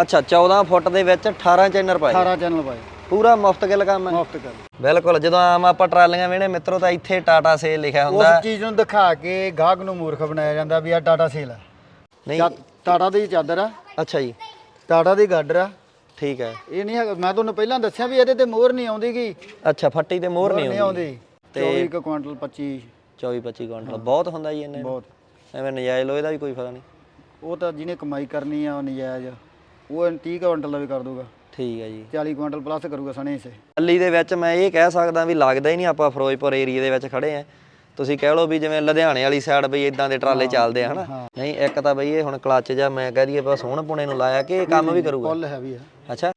ਅੱਛਾ 14 ਫੁੱਟ ਦੇ ਵਿੱਚ 18 ਚੈਨਰ ਪਾਏ। 18 ਚੈਨਲ ਪਾਏ। ਪੂਰਾ ਮੁਫਤ ਗਿਲ ਕੰਮ ਹੈ। ਮੁਫਤ ਕਰ ਬਿਲਕੁਲ ਜਦੋਂ ਆਮ ਆਪਾਂ ਟਰਾਲੀਆਂ ਵੇਣੇ ਮਿੱਤਰੋ ਤਾਂ ਇੱਥੇ ਟਾਟਾ ਸੇਲ ਲਿਖਿਆ ਹੁੰਦਾ। ਉਸ ਚੀਜ਼ ਨੂੰ ਦਿਖਾ ਕੇ ਗਾਹਕ ਨੂੰ ਮੂਰਖ ਬਣਾਇਆ ਜਾਂਦਾ ਵੀ ਆ ਟਾਟਾ ਸੇਲ ਆ। ਨਹੀਂ। ਟਾ- ਟਾਟਾ ਦੀ ਚਾਦਰ ਆ। ਅੱਛਾ ਜੀ। ਟਾਟਾ ਦੀ ਗਾਡਰ ਆ। ਠੀਕ ਹੈ। ਇਹ ਨਹੀਂ ਹੈਗਾ। ਮੈਂ ਤੁਹਾਨੂੰ ਪਹਿਲਾਂ ਦੱਸਿਆ ਵੀ ਇਹਦੇ ਤੇ ਮੋਹਰ ਨਹੀਂ ਆਉਂਦੀ ਗੀ। ਅੱਛਾ ਫੱਟੀ ਤੇ ਮੋਹਰ ਨਹੀਂ ਆਉਂਦੀ। ਆਉਂਦੀ। 24 ਕੁ ਕੁਆਂਟਲ 25 24 25 ਕੁਇੰਟਲ। ਬਹੁਤ ਹੁੰਦਾ ਜੀ ਇੰਨੇ ਬਹੁਤ। ਐਵੇਂ ਨਜਾਇਜ਼ ਲੋਹੇ ਦਾ ਵੀ ਕੋਈ ਫਾਇਦਾ ਨਹੀਂ। ਉਹ ਤਾਂ ਜਿਹਨੇ ਕਮਾਈ ਕਰਨੀ ਆ ਉਹ ਨਜਾਇਜ਼। ਉਹ 30 ਕੁਆਂਟਲ ਦਾ ਵੀ ਕਰ ਦੂਗਾ ਠੀਕ ਹੈ ਜੀ। 40 ਕੁਆਂਟਲ ਪਲੱਸ ਕਰੂਗਾ ਸਣੇ ਸੇ ਦਿੱਲੀ ਦੇ ਵਿੱਚ ਮੈਂ ਇਹ ਕਹਿ ਸਕਦਾ ਵੀ ਲੱਗਦਾ ਹੀ ਨਹੀਂ ਆਪਾਂ ਫਿਰੋਜ਼ਪੁਰ ਏਰੀਆ ਦੇ ਵਿੱਚ ਖੜੇ ਆ। ਤੁਸੀਂ ਕਹਿ ਲਓ ਵੀ ਜਿਵੇਂ ਲੁਧਿਆਣੇ ਵਾਲੀ ਸਾਈਡ ਬਈ ਇਦਾਂ ਦੇ ਟਰਾਲੇ ਚੱਲਦੇ ਆ ਹਨਾ? ਨਹੀਂ ਇੱਕ ਤਾਂ ਬਈ ਇਹ ਹੁਣ ਕਲੱਚ ਜਾਂ ਮੈਂ ਕਹਿ ਦਈਏ ਬਸ ਹੁਣ ਪੁਣੇ ਨੂੰ ਲਾਇਆ ਕਿ ਇਹ ਕੰਮ ਵੀ ਕਰੂਗਾ? ਫੁੱਲ ਹੈਵੀ ਆ। ਅੱਛਾ।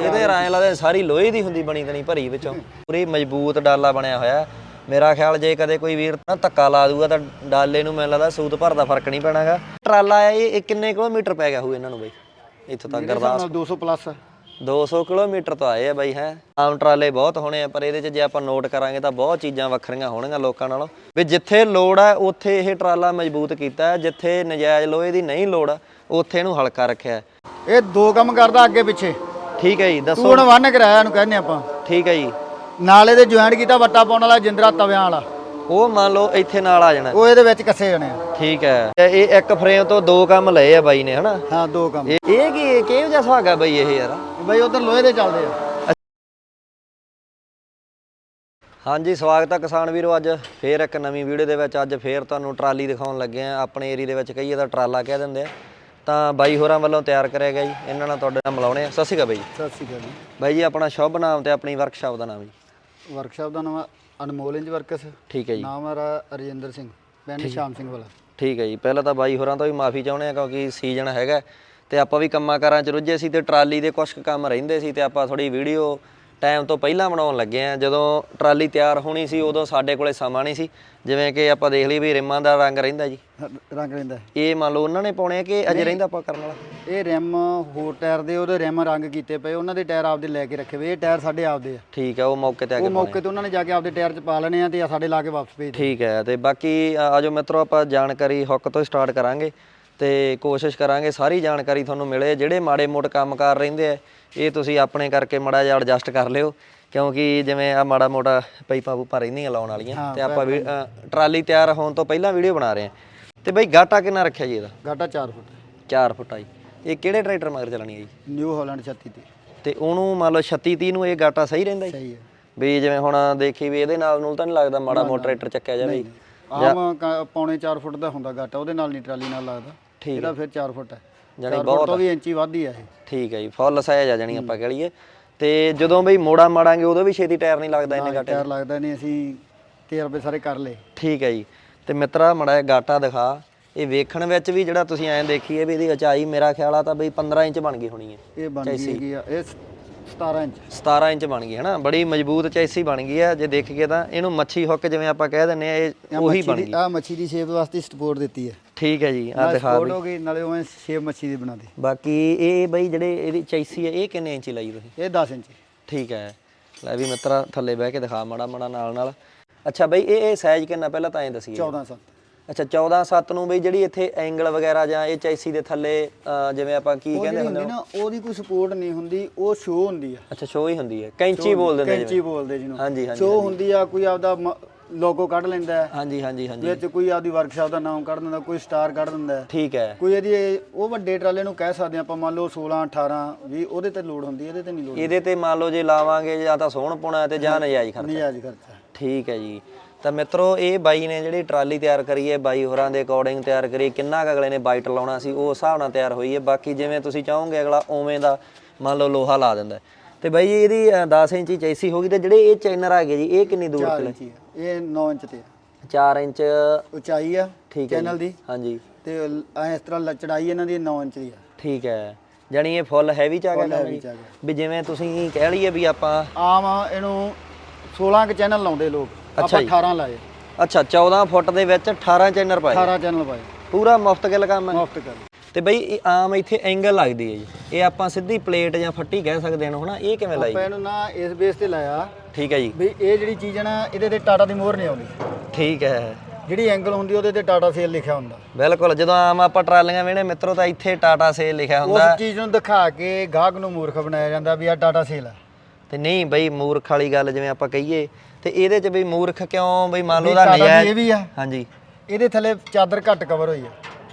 ਇਹਦੇ ਰਾਏ ਲੱਗਦਾ ਸਾਰੀ ਲੋਹੇ ਦੀ ਹੁੰਦੀ ਬਣੀ ਤਣੀ ਭਰੀ ਵਿੱਚੋਂ। ਪੂਰੀ ਮਜ਼ਬੂਤ ਡਾਲਾ ਬਣਿਆ ਹੋਇਆ। ਮੇਰਾ ਖਿਆਲ ਜੇ ਕਦੇ ਕੋਈ ਵੀਰ ਨਾ ਧੱਕਾ ਲਾ ਦੂਗਾ ਤਾਂ ਡਾਲੇ ਨੂੰ ਮੈਨੂੰ ਲੱਗਦਾ ਸੂਤ ਭਰ ਦਾ ਫ਼ਰਕ ਨਹੀਂ ਪੈਣਾਗਾ। ਟਰਾਲਾ ਇਹ ਕਿੰਨੇ ਕਿਲੋਮੀਟਰ ਪੈ ਗਿਆ ਹੋਊ ਇਹਨਾਂ ਨੂੰ ਬਈ? ਇੱਥੋਂ ਤੱਕ ਗਰਦਾਸ ਨਾਲ 200 ਪਲੱਸ 200 ਕਿਲੋਮੀਟਰ ਤੋਂ ਆਏ ਆ ਬਾਈ ਹੈ। ਆਮ ਟਰਾਲੇ ਬਹੁਤ ਹੋਣੇ ਆ ਪਰ ਇਹਦੇ 'ਚ ਜੇ ਆਪਾਂ ਨੋਟ ਕਰਾਂਗੇ ਤਾਂ ਬਹੁਤ ਚੀਜ਼ਾਂ ਵੱਖਰੀਆਂ ਹੋਣਗੀਆਂ ਲੋਕਾਂ ਨਾਲੋਂ। ਵੀ ਜਿੱਥੇ ਲੋੜ ਹੈ ਉੱਥੇ ਇਹ ਟਰਾਲਾ ਮਜ਼ਬੂਤ ਕੀਤਾ ਹੈ। ਜਿੱਥੇ ਨਜਾਇਜ਼ ਲੋਹੇ ਦੀ ਨਹੀਂ ਲੋੜ ਉੱਥੇ ਇਹਨੂੰ ਹਲਕਾ ਰੱਖਿਆ ਇਹ ਦੋ ਕੰਮ ਕਰਦਾ ਅੱਗੇ ਪਿੱਛੇ। ਠੀਕ ਹੈ ਜੀ ਤੂੰ ਦੱਸੋ ਹੁਣ ਵੰਨ ਕਰਾਇਆ ਇਹਨੂੰ ਕਹਿੰਦੇ ਆਪਾਂ। ਠੀਕ ਹੈ ਜੀ। ਨਾਲ ਇਹਦੇ ਜੁਆਇੰਟ ਕੀਤਾ ਵੱਟਾ ਪਾਉਣ ਵਾਲਾ ਜਿੰਦਰਾ ਤਵਿਆਂ ਵਾਲਾ। ਉਹ ਮੰਨ ਲਓ ਇੱਥੇ ਨਾਲ ਆ ਜਾਣਾ। ਉਹ ਇਹਦੇ ਵਿੱਚ ਕੱਸੇ ਜਾਣੇ ਆ। ਠੀਕ ਹੈ। ਤੇ ਇਹ ਇੱਕ ਫਰੇਮ ਤੋਂ ਦੋ ਕੰਮ ਲਏ ਆ ਬਾਈ ਨੇ ਹਨਾ? ਹਾਂ ਦੋ ਕੰਮ। ਇਹ ਇਹ ਕੀ ਕਿਹੋ ਜਿਹਾ ਸੁਹਾਗਾ ਬਾਈ ਇਹ ਯਾਰ? ਬਈ ਉਧਰ ਲੋਹੇ ਦੇ ਚੱਲਦੇ ਆ। ਹਾਂਜੀ ਸਵਾਗਤ ਹੈ ਕਿਸਾਨ ਵੀਰੋ ਅੱਜ। ਫੇਰ ਇੱਕ ਨਵੀਂ ਵੀਡੀਓ ਦੇ ਵਿੱਚ ਅੱਜ ਫੇਰ ਤੁਹਾਨੂੰ ਟਰਾਲੀ ਦਿਖਾਉਣ ਲੱਗੇ ਆ। ਆਪਣੇ ਏਰੀਆ ਦੇ ਵਿੱਚ ਕਹੀਏ ਤਾਂ ਟਰਾਲਾ ਕਹਿ ਦਿੰਦੇ ਆ। ਤਾਂ ਬਾਈ ਹੋਰਾਂ ਵੱਲੋਂ ਤਿਆਰ ਕਰਿਆ ਗਿਆ ਜੀ। ਇਹਨਾਂ ਨਾਲ ਤੁਹਾਡੇ ਨਾਲ ਮਿਲਾਉਣੇ ਆ। ਸਤਿ ਸ਼੍ਰੀ ਅਕਾਲ ਬਾਈ ਜੀ। ਸਤਿ ਸ਼੍ਰੀ ਅਕਾਲ ਬਾਈ ਜੀ ਆਪਣਾ ਸ਼ੁਭ ਨਾਮ ਤੇ ਆਪਣੀ ਵਰਕਸ਼ਾਪ ਦਾ ਨਾਮ ਜੀ। ਵਰਕਸ਼ਾਪ ਦਾ ਨਾਮ ਆ ਅਨਮੋਲ ਇੰਜ ਵਰਕਸ ਠੀਕ ਹੈ ਜੀ। ਨਾਮ ਹੈ ਰਜਿੰਦਰ ਸਿੰਘ ਪਿੰਡ ਸ਼ਾਮ ਸਿੰਘ ਵਾਲਾ। ਠੀਕ ਹੈ ਜੀ ਪਹਿਲਾਂ ਤਾਂ ਬਾਈ ਹੋਰਾਂ ਤੋਂ ਵੀ ਮਾਫੀ ਚਾਹੁੰਦੇ ਆ ਕਿਉਂਕਿ ਸੀਜ਼ਨ ਹੈਗਾ ਤੇ ਆਪਾਂ ਵੀ ਕੰਮਾਂ ਕਾਰਾਂ 'ਚ ਰੁੱਝੇ ਸੀ ਤੇ ਟਰਾਲੀ ਦੇ ਕੁਝ ਕੰਮ ਰਹਿੰਦੇ ਸੀ ਤੇ ਆਪਾਂ ਥੋੜੀ ਵੀਡੀਓ ਟਾਈਮ ਤੋਂ ਪਹਿਲਾਂ ਬਣਾਉਣ ਲੱਗੇ ਆ। ਜਦੋਂ ਟਰਾਲੀ ਤਿਆਰ ਹੋਣੀ ਸੀ ਉਦੋਂ ਸਾਡੇ ਕੋਲੇ ਸਮਾਂ ਨਹੀਂ ਸੀ। ਜਿਵੇਂ ਕਿ ਆਪਾਂ ਦੇਖ ਲਈ ਵੀ ਰਿਮਾਂ ਦਾ ਰੰਗ ਰਹਿੰਦਾ ਜੀ। ਰੰਗ ਰਹਿੰਦਾ। ਇਹ ਮੰਨ ਲਓ ਉਹਨਾਂ ਨੇ ਪਾਉਣੇ ਆ ਕਿ ਅਜੇ ਰਹਿੰਦਾ ਆਪਾਂ ਕਰਨ ਵਾਲਾ? ਇਹ ਰਿਮ ਹੋਰ ਟਾਇਰ ਦੇ ਉਹਦੇ ਰਿਮ ਰੰਗ ਕੀਤੇ ਪਏ ਉਹਨਾਂ ਦੇ ਟਾਇਰ ਆਪਦੇ ਲੈ ਕੇ ਰੱਖੇ ਹੋਏ ਇਹ ਟਾਇਰ ਸਾਡੇ ਆਪਦੇ ਆ। ਠੀਕ ਹੈ ਉਹ ਮੌਕੇ ਤੇ ਆ ਉਹ ਕੇ ਮੌਕੇ ਤੇ ਉਹਨਾਂ ਨੇ ਜਾ ਕੇ ਆਪਦੇ ਟਾਇਰ 'ਚ ਪਾ ਲੈਣੇ ਆ ਤੇ ਆ ਸਾਡੇ ਲਾ ਕੇ ਵਾਪਸ ਭੇਜ ਠੀਕ ਹੈ ਤੇ ਬਾਕੀ ਆ- ਆਜੋ ਮਿੱਤਰੋ ਆਪਾਂ ਜਾਣਕਾਰੀ ਹੁੱਕ ਤੋਂ ਸਟਾਰਟ ਕਰਾਂਗੇ। ਤੇ ਕੋਸ਼ਿਸ਼ ਕਰਾਂਗੇ ਸਾਰੀ ਜਾਣਕਾਰੀ ਤੁਹਾਨੂੰ ਮਿਲੇ। ਜਿਹੜੇ ਮਾੜੇ ਮੋਟੇ ਕੰਮਕਾਰ ਰਹਿੰਦੇ ਆ ਇਹ ਤੁਸੀਂ ਆਪਣੇ ਕਰਕੇ ਮੜਾ ਜਿਹਾ ਐਡਜਸਟ ਕਰ ਲਿਓ। ਕਿਉਂਕਿ ਜਿਵੇਂ ਆ ਮਾੜਾ ਮੋਟਾ ਪਾਈਪਾਂ ਪੂਪਾਂ ਰਹਿੰਦੀਆਂ ਲਾਉਣ ਵਾਲੀਆਂ ਤੇ ਆਪਾਂ ਵੀ- ਟਰਾਲੀ ਤਿਆਰ ਹੋਣ ਤੋਂ ਪਹਿਲਾਂ ਵੀਡੀਓ ਬਣਾ ਰਹੇ ਹਾਂ ਤੇ ਬਈ ਗਾਟਾ ਕਿੰਨਾ ਰੱਖਿਆ ਜੀ ਇਹਦਾ? ਗਾਟਾ 4 ਫੁੱਟ। 4 ਫੁੱਟ ਆ ਜੀ। ਇਹ ਕਿਹੜੇ ਟਰੈਕਟਰ ਮਗਰ ਚੱਲਣੀ ਹੈ ਜੀ? ਨਿਊ ਹਾਲੈਂਡ 36 ਤੇ ਤੇ ਉਹਨੂੰ ਮੰਨ ਲਓ 36 30 ਨੂੰ ਇਹ ਗਾਟਾ ਸਹੀ ਰਹਿੰਦਾ ਜੀ? ਸਹੀ ਹੈ। ਵੀ ਜਿਵੇਂ ਹੁਣ ਦੇਖੀ ਵੀ ਇਹਦੇ ਨਾਲ ਨੂੰ ਤਾਂ ਨਹੀਂ ਲੱਗਦਾ ਮਾੜਾ ਮੋਟਾ ਟਰੈਕਟਰ ਚੱਕਿਆ ਜਾਵੇ। ਆਮ ਪੌਣੇ 4 ਫੁੱਟ ਦਾ ਹੁੰਦਾ ਗਾਟਾ ਉਹਦੇ ਨਾਲ ਨਹੀਂ ਟਰਾਲੀ ਨਾਲ ਲੱਗਦਾ। ਠੀਕ ਇਹਦਾ ਫਿਰ 4 ਫੁੱਟ ਹੈ। ਜਾਣੀ 4 ਫੁੱਟ ਤੋਂ ਵੀ ਇੰਚੀ ਵੱਧ ਹੀ ਆ ਇਹ। ਠੀਕ ਹੈ ਜੀ ਫੁੱਲ ਸਾਈਜ਼ ਆ ਜਾਣੀ ਆਪਾਂ ਕਹ ਲਈਏ। ਤੇ ਜਦੋਂ ਬਈ ਮੋੜਾ ਮਾੜਾਂਗੇ ਉਦੋਂ ਵੀ ਛੇਤੀ ਟਾਇਰ ਨਹੀਂ ਲੱਗਦਾ ਇੰਨੇ ਗਾਟੇ ਟਾਇਰ ਲੱਗਦਾ ਨਹੀਂ ਅਸੀਂ ਤਜਰਬੇ ਸਾਰੇ ਕਰ ਲਏ। ਠੀਕ ਹੈ ਜੀ। ਤੇ ਮਿੱਤਰਾ ਮੜਾ ਗਾਟਾ ਦਿਖਾ। ਇਹ ਵੇਖਣ ਵਿੱਚ ਵੀ ਜਿਹੜਾ ਤੁਸੀਂ ਐਂ ਦੇਖੀਏ ਵੀ ਇਹਦੀ ਉਚਾਈ ਮੇਰਾ ਖਿਆਲ ਆ ਤਾਂ ਬਈ 15 ਇੰਚ ਬਣ ਗਈ ਹੋਣੀ ਹੈ। ਇਹ ਬਣ ਗਈ ਹੈਗੀ ਆ। ਇਹ 17 ਇੰਚ। 17 ਇੰਚ ਬਣ ਗਈ ਹੈ ਨਾ ਬੜੀ ਮਜ਼ਬੂਤ ਚੈਸੀ ਬਣ ਗਈ ਹੈ ਜੇ ਦੇਖੀਏ ਤਾਂ। ਇਹਨੂੰ ਮੱਛੀ ਹੁੱਕ ਜਿਵੇਂ ਆਪਾਂ ਕਹਿ ਦਿੰਨੇ ਆ ਇਹ ਉਹੀ ਬਣ ਗਈ। ਆ ਮੱਛੀ ਦੀ ਸ਼ੇਪ ਵਾਸਤੇ ਸਪੋਰਟ ਦਿੱਤੀ ਹੈ। ਠੀਕ ਹੈ ਜੀ ਆ ਦਿਖਾ ਸਪੋਰਟ ਹੋ ਗਈ ਨਾਲੇ ਉਵੇਂ ਸ਼ੇਪ ਮੱਛੀ ਦੀ ਬਣਾ ਦੇ ਬਾਕੀ ਇਹ ਬਈ ਜਿਹੜੇ ਇਹਦੀ ਚੈਸੀ ਹੈ ਇਹ ਕਿੰਨੇ ਇੰਚੀ ਲਾਈ ਤੁਸੀਂ? ਇਹ 10 ਇੰਚ। ਠੀਕ ਹੈ। ਲੈ ਵੀ ਮਿੱਤਰਾ ਥੱਲੇ ਬਹਿ ਕੇ ਦਿਖਾ ਮਾੜਾ ਮਾੜਾ ਨਾਲ ਨਾਲ। ਅੱਛਾ ਬਈ ਇਹ ਇਹ ਸਾਈਜ਼ ਕਿੰਨਾ ਪਹਿਲਾਂ ਤਾਂ ਐਂ ਦਸੀਏ। 14 7 ਅੱਛਾ 14 7 ਨੂੰ ਬਈ ਜਿਹੜੀ ਇੱਥੇ ਐਂਗਲ ਵਗੈਰਾ ਜਾਂ ਇਹ ਚੈਸੀ ਦੇ ਥੱਲੇ ਜਿਵੇਂ ਆਪਾਂ ਕੀ ਉਹ ਕਹਿੰਦੇ ਹੁੰਦੇ ਨਾ ਉਹਦੀ ਕੋਈ ਸਪੋਰਟ ਨਹੀਂ ਹੁੰਦੀ ਉਹ ਸ਼ੋ ਹੁੰਦੀ ਆ। ਅੱਛਾ ਸ਼ੋ ਹੀ ਹੁੰਦੀ ਹੈ। ਕੈਂਚੀ ਬੋਲ ਦਿੰਦੇ ਕੈਂਚੀ ਬੋਲਦੇ ਜਿਹਨੂੰ। ਹਾਂਜੀ ਹਾਂਜੀ ਸ਼ੋ ਹੁੰਦੀ ਆ ਕੋਈ ਆਪਦਾ ਲੋਗੋ ਕੱਢ ਲੈਂਦਾ ਹੈ। ਹਾਂਜੀ ਹਾਂਜੀ ਹਾਂਜੀ। ਵਿੱਚ ਕੋਈ ਆਪਦੀ ਵਰਕਸ਼ਾਪ ਦਾ ਨਾਮ ਕੱਢ ਦਿੰਦਾ ਕੋਈ ਸਟਾਰ ਕੱਢ ਦਿੰਦਾ ਹੈ। ਠੀਕ ਹੈ। ਕੋਈ ਇਹਦੀ ਇਹ- ਉਹ ਵੱਡੇ ਟਰਾਲੇ ਨੂੰ ਕਹਿ ਸਕਦੇ ਆਪਾਂ ਮੰਨ ਲਓ 16 18 20 ਉਹਦੇ ਤੇ ਲੋਡ ਹੁੰਦੀ ਹੈ, ਇਹਦੇ ਤੇ ਨਹੀਂ ਲੋਡ ਇਹਦੇ ਤੇ ਮੰਨ ਲਓ ਜੇ ਲਾਵਾਂਗੇ ਜਾਂ ਤਾਂ ਸੋਹਣ ਪੁਣਾ ਤੇ ਜਾਂ ਨਜਾਇਜ਼ ਖਰਚਾ। ਨਿਆਜ ਖਰਚਾ। ਠੀਕ ਹੈ ਜੀ। ਤਾਂ ਮਿੱਤਰੋ ਇਹ ਬਾਈ ਨੇ ਜਿਹੜੀ ਟਰਾਲੀ ਤਿਆਰ ਕਰੀ ਹੈ ਬਾਈ ਹੋਰਾਂ ਦੇ ਅਕੋਰਡਿੰਗ ਤਿਆਰ ਕਰੀ ਕਿੰਨਾ ਕੁ ਅਗਲੇ ਨੇ ਬਾਈਟ ਲਾਉਣਾ ਸੀ ਉਹ ਹਿਸਾਬ ਨਾਲ ਤਿਆਰ ਹੋਈ ਹੈ। ਬਾਕੀ ਜਿਵੇਂ ਤੁਸੀਂ ਚਾਹੋਗੇ ਅਗਲਾ ਉਵੇਂ ਦਾ ਮੰਨ ਲਓ ਲੋਹਾ ਲਾ ਦਿੰਦਾ ਹੈ। ਤੇ ਬਾਈ ਜੀ ਇਹਦੀ ਅ, 10 ਇੰਚੀ ਚੈਸੀ ਹੋ ਗਈ ਤੇ ਜਿਹੜੇ ਇਹ ਚੈਨਰ ਆ ਗਏ ਜੀ ਇਹ ਕਿੰਨੀ ਦੂਰ 4 ਤੇ ਇੰਚੀ। ਇਹ 9 ਇੰਚ ਤੇ ਆ। 4 ਇੰਚ ਉਚਾਈ ਆ ਠੀਕ ਹੈ ਚੈਨਲ ਦੀ। ਹਾਂਜੀ। ਤੇ ਐ ਇਸ ਤਰ੍ਹਾਂ ਚੜਾਈ ਇਹਨਾਂ ਦੀ 9 ਇੰਚ ਦੀ ਆ। ਠੀਕ ਹੈ। ਜਾਣੀ ਇਹ ਫੁੱਲ ਹੈਵੀ ਚ ਆ ਗਿਆ। ਵੀ ਜਿਵੇਂ ਤੁਸੀਂ ਕਹਿ ਲਈਏ ਵੀ ਆਪਾਂ ਆਮ ਇਹਨੂੰ 16 ਕ ਚੈਨਲ ਲਾਉਂਦੇ ਲੋਕ। ਆਪਾਂ 18 ਲਾਏ। ਅੱਛਾ 14 ਫੁੱਟ ਦੇ ਵਿੱਚ 18 ਚੈਨਰ ਪਾਏ। 18 ਚੈਨਲ ਪਾਏ। ਪੂਰਾ ਮੁਫਤ ਗਿਲ ਕੰਮ ਹੈ? ਮੁਫਤ ਕਰ। ਤੇ ਬਈ ਇਹ ਆਮ ਇੱਥੇ ਐਂਗਲ ਲੱਗਦੀ ਹੈ ਜੀ। ਇਹ ਆਪਾਂ ਸਿੱਧੀ ਪਲੇਟ ਜਾਂ ਫੱਟੀ ਕਹਿ ਸਕਦੇ ਹਾਂ ਹਨਾ ਇਹ ਕਿਵੇਂ ਲਾਈ? ਆਪਾਂ ਇਹਨੂੰ ਨਾ ਇਸ ਬੇਸ ਤੇ ਲਾਇਆ। ਠੀਕ ਹੈ ਜੀ। ਵੀ ਇਹ ਜਿਹੜੀ ਚੀਜ਼ ਹੈ ਨਾ ਇਹਦੇ ਤੇ ਟਾਟਾ ਦੀ ਮੋਹਰ ਨਹੀਂ ਆਉਂਦੀ। ਠੀਕ ਹੈ। ਜਿਹੜੀ ਐਂਗਲ ਹੁੰਦੀ ਉਹਦੇ ਤੇ ਟਾਟਾ ਸੇਲ ਲਿਖਿਆ ਹੁੰਦਾ। ਬਿਲਕੁਲ ਜਦੋਂ ਆਮ ਆਪਾਂ ਟਰਾਲੀਆਂ ਵੇਣੇ ਮਿੱਤਰੋ ਤਾਂ ਇੱਥੇ ਟਾਟਾ ਸੇਲ ਲਿਖਿਆ ਹੁੰਦਾ। ਉਸ ਚੀਜ਼ ਨੂੰ ਦਿਖਾ ਕੇ ਗਾਹਕ ਨੂੰ ਮੂਰਖ ਬਣਾਇਆ ਜਾਂਦਾ ਵੀ ਆ ਟਾਟਾ ਸੇਲ ਆ। ਤੇ ਨਹੀਂ ਬਈ ਮੂਰਖ ਵਾਲੀ ਗੱਲ ਜਿਵੇਂ ਆਪਾਂ ਕਹੀਏ ਤੇ ਇਹਦੇ 'ਚ ਬਈ ਮੂਰਖ ਕਿਉਂ ਬਈ ਮੰਨ ਲਓ ਵੀ ਦਾ ਟਾਟਾ ਦੀ ਨਜਾਇਜ਼ ਇਹ ਵੀ ਆ। ਹਾਂਜੀ। ਇਹਦੇ ਥੱਲੇ ਚਾਦਰ ਘੱਟ ਕਵਰ ਹੋਈ ਆ।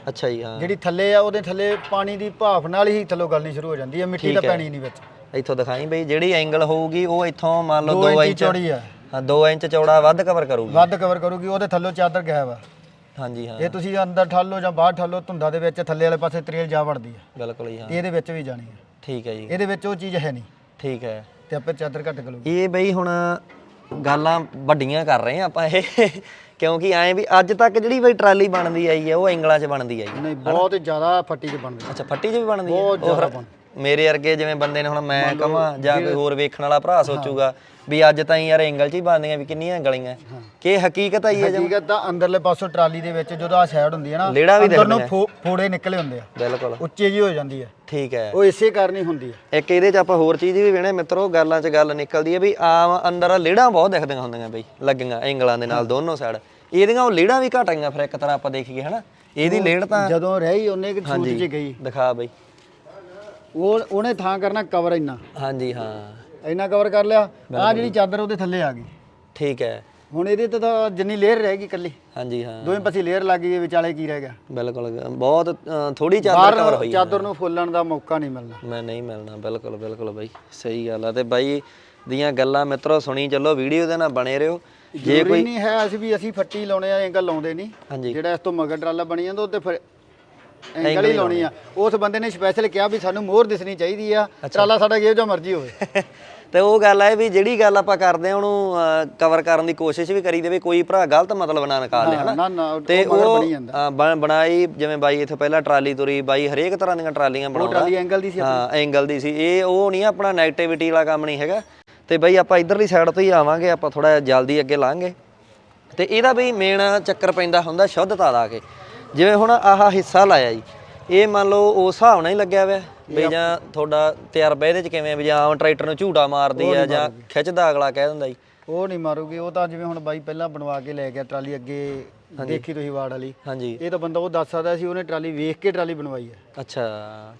ਅੱਛਾ ਜੀ ਹਾਂ। ਜਿਹੜੀ ਥੱਲੇ ਆ ਉਹਦੇ ਥੱਲੇ ਪਾਣੀ ਦੀ ਭਾਫ ਨਾਲ ਹੀ ਥੱਲੋਂ ਗਲਣੀ ਸ਼ੁਰੂ ਹੋ ਜਾਂਦੀ ਹੈ ਮਿੱਟੀ ਠੀਕ ਹੈ। ਪੈਣੀ ਨਹੀਂ ਵਿੱਚ। ਇੱਥੋਂ ਦਿਖਾਈ ਬਈ ਜਿਹੜੀ ਐਂਗਲ ਹੋਊਗੀ ਉਹ ਇੱਥੋਂ ਮੰਨ ਲਓ 2 2 ਇੰਚ ਇੰਚ ਚੌੜੀ ਆ। ਹਾਂ 2 ਇੰਚ ਚੌੜਾ ਵੱਧ ਕਵਰ ਕਰੂਗੀ। ਵੱਧ ਕਵਰ ਕਰੂਗੀ ਉਹਦੇ ਥੱਲੋਂ ਚਾਦਰ ਗਾਇਬ ਆ। ਹਾਂਜੀ ਹਾਂ। ਇਹ ਤੁਸੀਂ ਅੰਦਰ ਠਾਲੋ ਜਾਂ ਬਾਹਰ ਠਾਲੋ ਧੁੰਦਾ ਦੇ ਵਿੱਚ ਥੱਲੇ ਵਾਲੇ ਪਾਸੇ ਤਰੇਲ ਜਾ ਵੜਦੀ ਆ। ਬਿਲਕੁਲ ਜੀ ਹਾਂ। ਤੇ ਇਹਦੇ ਵਿੱਚ ਵੀ ਜਾਣੀ ਆ। ਠੀਕ ਹੈ ਜੀ। ਇਹਦੇ ਵਿੱਚ ਉਹ ਚੀਜ਼ ਹੈ ਨਹੀਂ। ਠੀਕ ਹੈ। ਤੇ ਆਪੇ ਚਾਦਰ ਘੱਟ ਗਲੂਗੀ ਇਹ ਬਈ ਹੁਣ ਗੱਲਾਂ ਵੱਡੀਆਂ ਕਰ ਰਹੇ ਆ ਆਪਾਂ ਇਹ। ਕਿਉਂਕਿ ਐਂ ਵੀ ਅੱਜ ਤੱਕ ਜਿਹੜੀ ਬਈ ਟਰਾਲੀ ਬਣਦੀ ਆਈ ਹੈ ਉਹ ਐਂਗਲਾਂ 'ਚ ਬਣਦੀ ਆਈ। ਹੈ ਨਹੀਂ ਬਹੁਤ ਜ਼ਿਆਦਾ ਫੱਟੀ ਚ ਬਣਦੀ ਅੱਛਾ ਫੱਟੀ 'ਚ ਵੀ ਬਣਦੀ ਹੈ ਬਹੁਤ ਜ਼ਿਆਦਾ ਮੇਰੇ ਵਰਗੇ ਜਿਵੇਂ ਬੰਦੇ ਨੇ ਹੁਣ ਮੈਂ ਕਹਾਂ ਜਾਂ ਕੋਈ ਹੋਰ ਵੇਖਣ ਵਾਲਾ ਭਰਾ ਸੋਚੂਗਾ ਵੀ ਅੱਜ ਤਾਈਂ ਯਾਰ ਐਂਗਲ 'ਚ ਹੀ ਬਣਦੀਆਂ ਵੀ ਕਿੰਨੀਆਂ ਗਲੀਆਂ ਕਿ ਹਕੀਕਤ ਆਈ ਹੈ ਜੀ ਹਕੀਕਤ ਤਾਂ ਅੰਦਰਲੇ ਪਾਸੋਂ ਟਰਾਲੀ ਦੇ ਵਿੱਚ ਜਦੋਂ ਆ ਸਾਈਡ ਹੁੰਦੀ ਹੈ ਨਾ ਲੇੜਾ ਵੀ ਅੰਦਰ ਨੂੰ। ਫੋ- ਫੋੜੇ ਨਿਕਲੇ ਹੁੰਦੇ ਆ। ਬਿਲਕੁਲ। ਉੱਚੇ ਜੀ ਹੋ ਜਾਂਦੀ ਹੈ ਠੀਕ ਹੈ। ਉਹ ਇਸੇ ਕਾਰਨ ਹੀ ਹੁੰਦੀ ਹੈ ਇੱਕ ਇਹਦੇ 'ਚ ਆਪਾਂ ਹੋਰ ਚੀਜ਼ ਵੀ ਵੇਣੇ ਮਿੱਤਰੋ ਗੱਲਾਂ 'ਚ ਗੱਲ ਨਿਕਲਦੀ ਹੈ ਵੀ ਆਮ ਅੰਦਰ ਲੇੜਾਂ ਬਹੁਤ ਦਿਖਦੀਆਂ ਹੁੰਦੀਆਂ ਬਈ ਲੱਗੀਆਂ ਐਂਗਲਾਂ ਦੇ ਨਾਲ ਦੋਨੋਂ ਸਾਈਡ ਇਹਦੀਆਂ ਉਹ ਲੇੜਾਂ ਵੀ ਘਟ ਗਈਆਂ ਫਿਰ ਇੱਕ ਤਰ੍ਹਾਂ ਆਪਾਂ ਦੇਖੀਏ ਹਨਾ? ਇਹਦੀ ਲੇੜ ਤਾਂ ਜਦੋਂ ਰਹੀ ਉਹਨੇ ਕਿ ਸੂਤ 'ਚ ਗਈ। ਦਿਖਾ ਬਈ। ਉਹ ਉਹਨੇ ਥਾਂ ਕਰਨਾ ਕਵਰ ਇੰਨਾ। ਹਾਂਜੀ ਹਾਂ। ਇੰਨਾ ਕਵਰ ਕਰ ਲਿਆ ਆ ਜਿਹੜੀ ਚਾਦਰ ਉਹਦੇ ਥੱਲੇ ਆ ਗਈ। ਠੀਕ ਹੈ। ਹੁਣ ਇਹਦੇ ਤੇ ਤਾਂ ਜਿੰਨੀ ਲੇਅਰ ਰਹਿ ਗਈ ਇਕੱਲੀ। ਹਾਂਜੀ ਹਾਂ। ਦੋਵੇਂ ਪਾਸੇ ਲੇਅਰ ਲੱਗ ਗਈ ਵਿਚਾਲੇ ਕੀ ਰਹਿ ਗਿਆ? ਬਿਲਕੁਲ ਬਹੁਤ ਥੋੜੀ ਚਾਦਰ ਕਵਰ ਹੋਈ ਚਾਦਰ ਨੂੰ ਫੁੱਲਣ ਦਾ ਮੌਕਾ ਨਹੀਂ ਮਿਲਣਾ ਮੈਂ ਨਹੀਂ ਮਿਲਣਾ ਬਿਲਕੁਲ ਬਿਲਕੁਲ ਬਾਈ ਸਹੀ ਗੱਲ ਆ। ਤੇ ਬਾਈ ਦੀਆਂ ਗੱਲਾਂ ਮਿੱਤਰੋ ਸੁਣੀ ਚੱਲੋ ਵੀਡੀਓ ਦੇ ਨਾਲ ਬਣੇ ਰਹੋ। ਜੇ ਜ਼ਰੂਰੀ ਨਹੀਂ ਹੈ ਅਸੀਂ ਵੀ ਅਸੀਂ ਫੱਟੀ ਲਾਉਣੇ ਆ ਐਂਗਲ ਲਾਉਂਦੇ ਨਹੀਂ। ਜਿਹੜਾ ਇਸ ਤੋਂ ਮਗਰ ਟਰਾਲਾ ਬਣੀ ਜਾਂਦਾ ਉਹ ਤੇ ਫਿਰ ਐਂਗਲ ਹੀ ਲਾਉਣੀ ਆ। ਉਸ ਬੰਦੇ ਨੇ ਸਪੈਸ਼ਲ ਕਿਹਾ ਵੀ ਸਾਨੂੰ ਮੋਹਰ ਦਿਸਣੀ ਚਾਹੀਦੀ ਆ। ਟਰਾਲਾ ਸਾਡਾ ਜਿਹੋ ਜਿਹਾ ਮਰਜ਼ੀ ਹੋਵੇ। ਤੇ ਉਹ ਗੱਲ ਹੈ ਵੀ ਜਿਹੜੀ ਗੱਲ ਆਪਾਂ ਕਰਦੇ ਆ ਉਹਨੂੰ ਕਵਰ ਕਰਨ ਦੀ ਕੋਸ਼ਿਸ਼ ਵੀ ਕਰੀ ਦੇਵੇ ਕੋਈ ਭਰਾ ਗਲਤ ਮਤਲਬ ਨਾ ਨਿਕਾਲ ਲੈ ਹਨਾ? ਤੇ ਉਹ ਬਣਾਈ ਜਿਵੇਂ ਬਾਈ ਇੱਥੇ ਪਹਿਲਾਂ ਟਰਾਲੀ ਤੁਰੀ ਬਾਈ ਹਰੇਕ ਤਰ੍ਹਾਂ ਦੀਆਂ ਟਰਾਲੀਆਂ ਉਹ ਬਣਾਉਂਦਾ। ਟਰਾਲੀ ਐਂਗਲ ਦੀ ਸੀ ਹਾਂ ਐਂਗਲ ਦੀ ਸੀ। ਇਹ ਉਹ ਨਹੀਂ ਆਪਣਾ 네ਗੇਟਿਵਿਟੀ ਵਾਲਾ ਕੰਮ ਨਹੀਂ ਹੈਗਾ। ਤੇ ਬਈ ਆਪਾਂ ਇਧਰਲੀ ਸਾਈਡ ਤੋਂ ਹੀ ਆਵਾਂਗੇ, ਆਪਾਂ ਥੋੜਾ ਜਲਦੀ ਅੱਗੇ ਲਾਂਗੇ ਤੇ ਇਹਦਾ ਬਈ ਮੇਨ ਚੱਕਰ ਪੈਂਦਾ ਹੁੰਦਾ ਸ਼ੁੱਧਤਾ ਦਾ ਕੇ। ਜਿਵੇਂ ਹੁਣ ਆਹ ਹਿੱਸਾ ਲਾਇਆ ਜੀ, ਇਹ ਮੰਨ ਲਓ ਉਸ ਹਿਸਾਬ ਨਾਲ ਹੀ ਲੱਗਿਆ ਹੋਇਆ। ਵੀ ਜਾਂ ਤੁਹਾਡਾ ਤਜਰਬਾ ਇਹਦੇ ਚ ਕਿਵੇਂ ਵੀ ਜਾਂ ਆਮ ਟਰੈਕਟਰ ਨੂੰ ਝੂਟਾ ਮਾਰਦੀ ਆ ਜਾਂ ਖਿੱਚਦਾ ਅਗਲਾ ਕਹਿ ਦਿੰਦਾ ਜੀ। ਉਹ ਨਹੀਂ ਮਾਰੂਗੀ ਉਹ ਤਾਂ ਜਿਵੇਂ ਹੁਣ ਬਾਈ ਪਹਿਲਾਂ ਬਣਵਾ ਕੇ ਲੈ ਗਿਆ ਟਰਾਲੀ ਅੱਗੇ ਦੇਖੀ ਤੁਸੀਂ ਵਾਰਡ ਵਾਲੀ। ਹਾਂਜੀ। ਇਹ ਤਾਂ ਬੰਦਾ ਉਹ ਦੱਸ ਸਕਦਾ ਸੀ ਉਹਨੇ ਟਰਾਲੀ ਵੇਖ ਕੇ ਟਰਾਲੀ ਬਣਵਾਈ ਹੈ। ਅੱਛਾ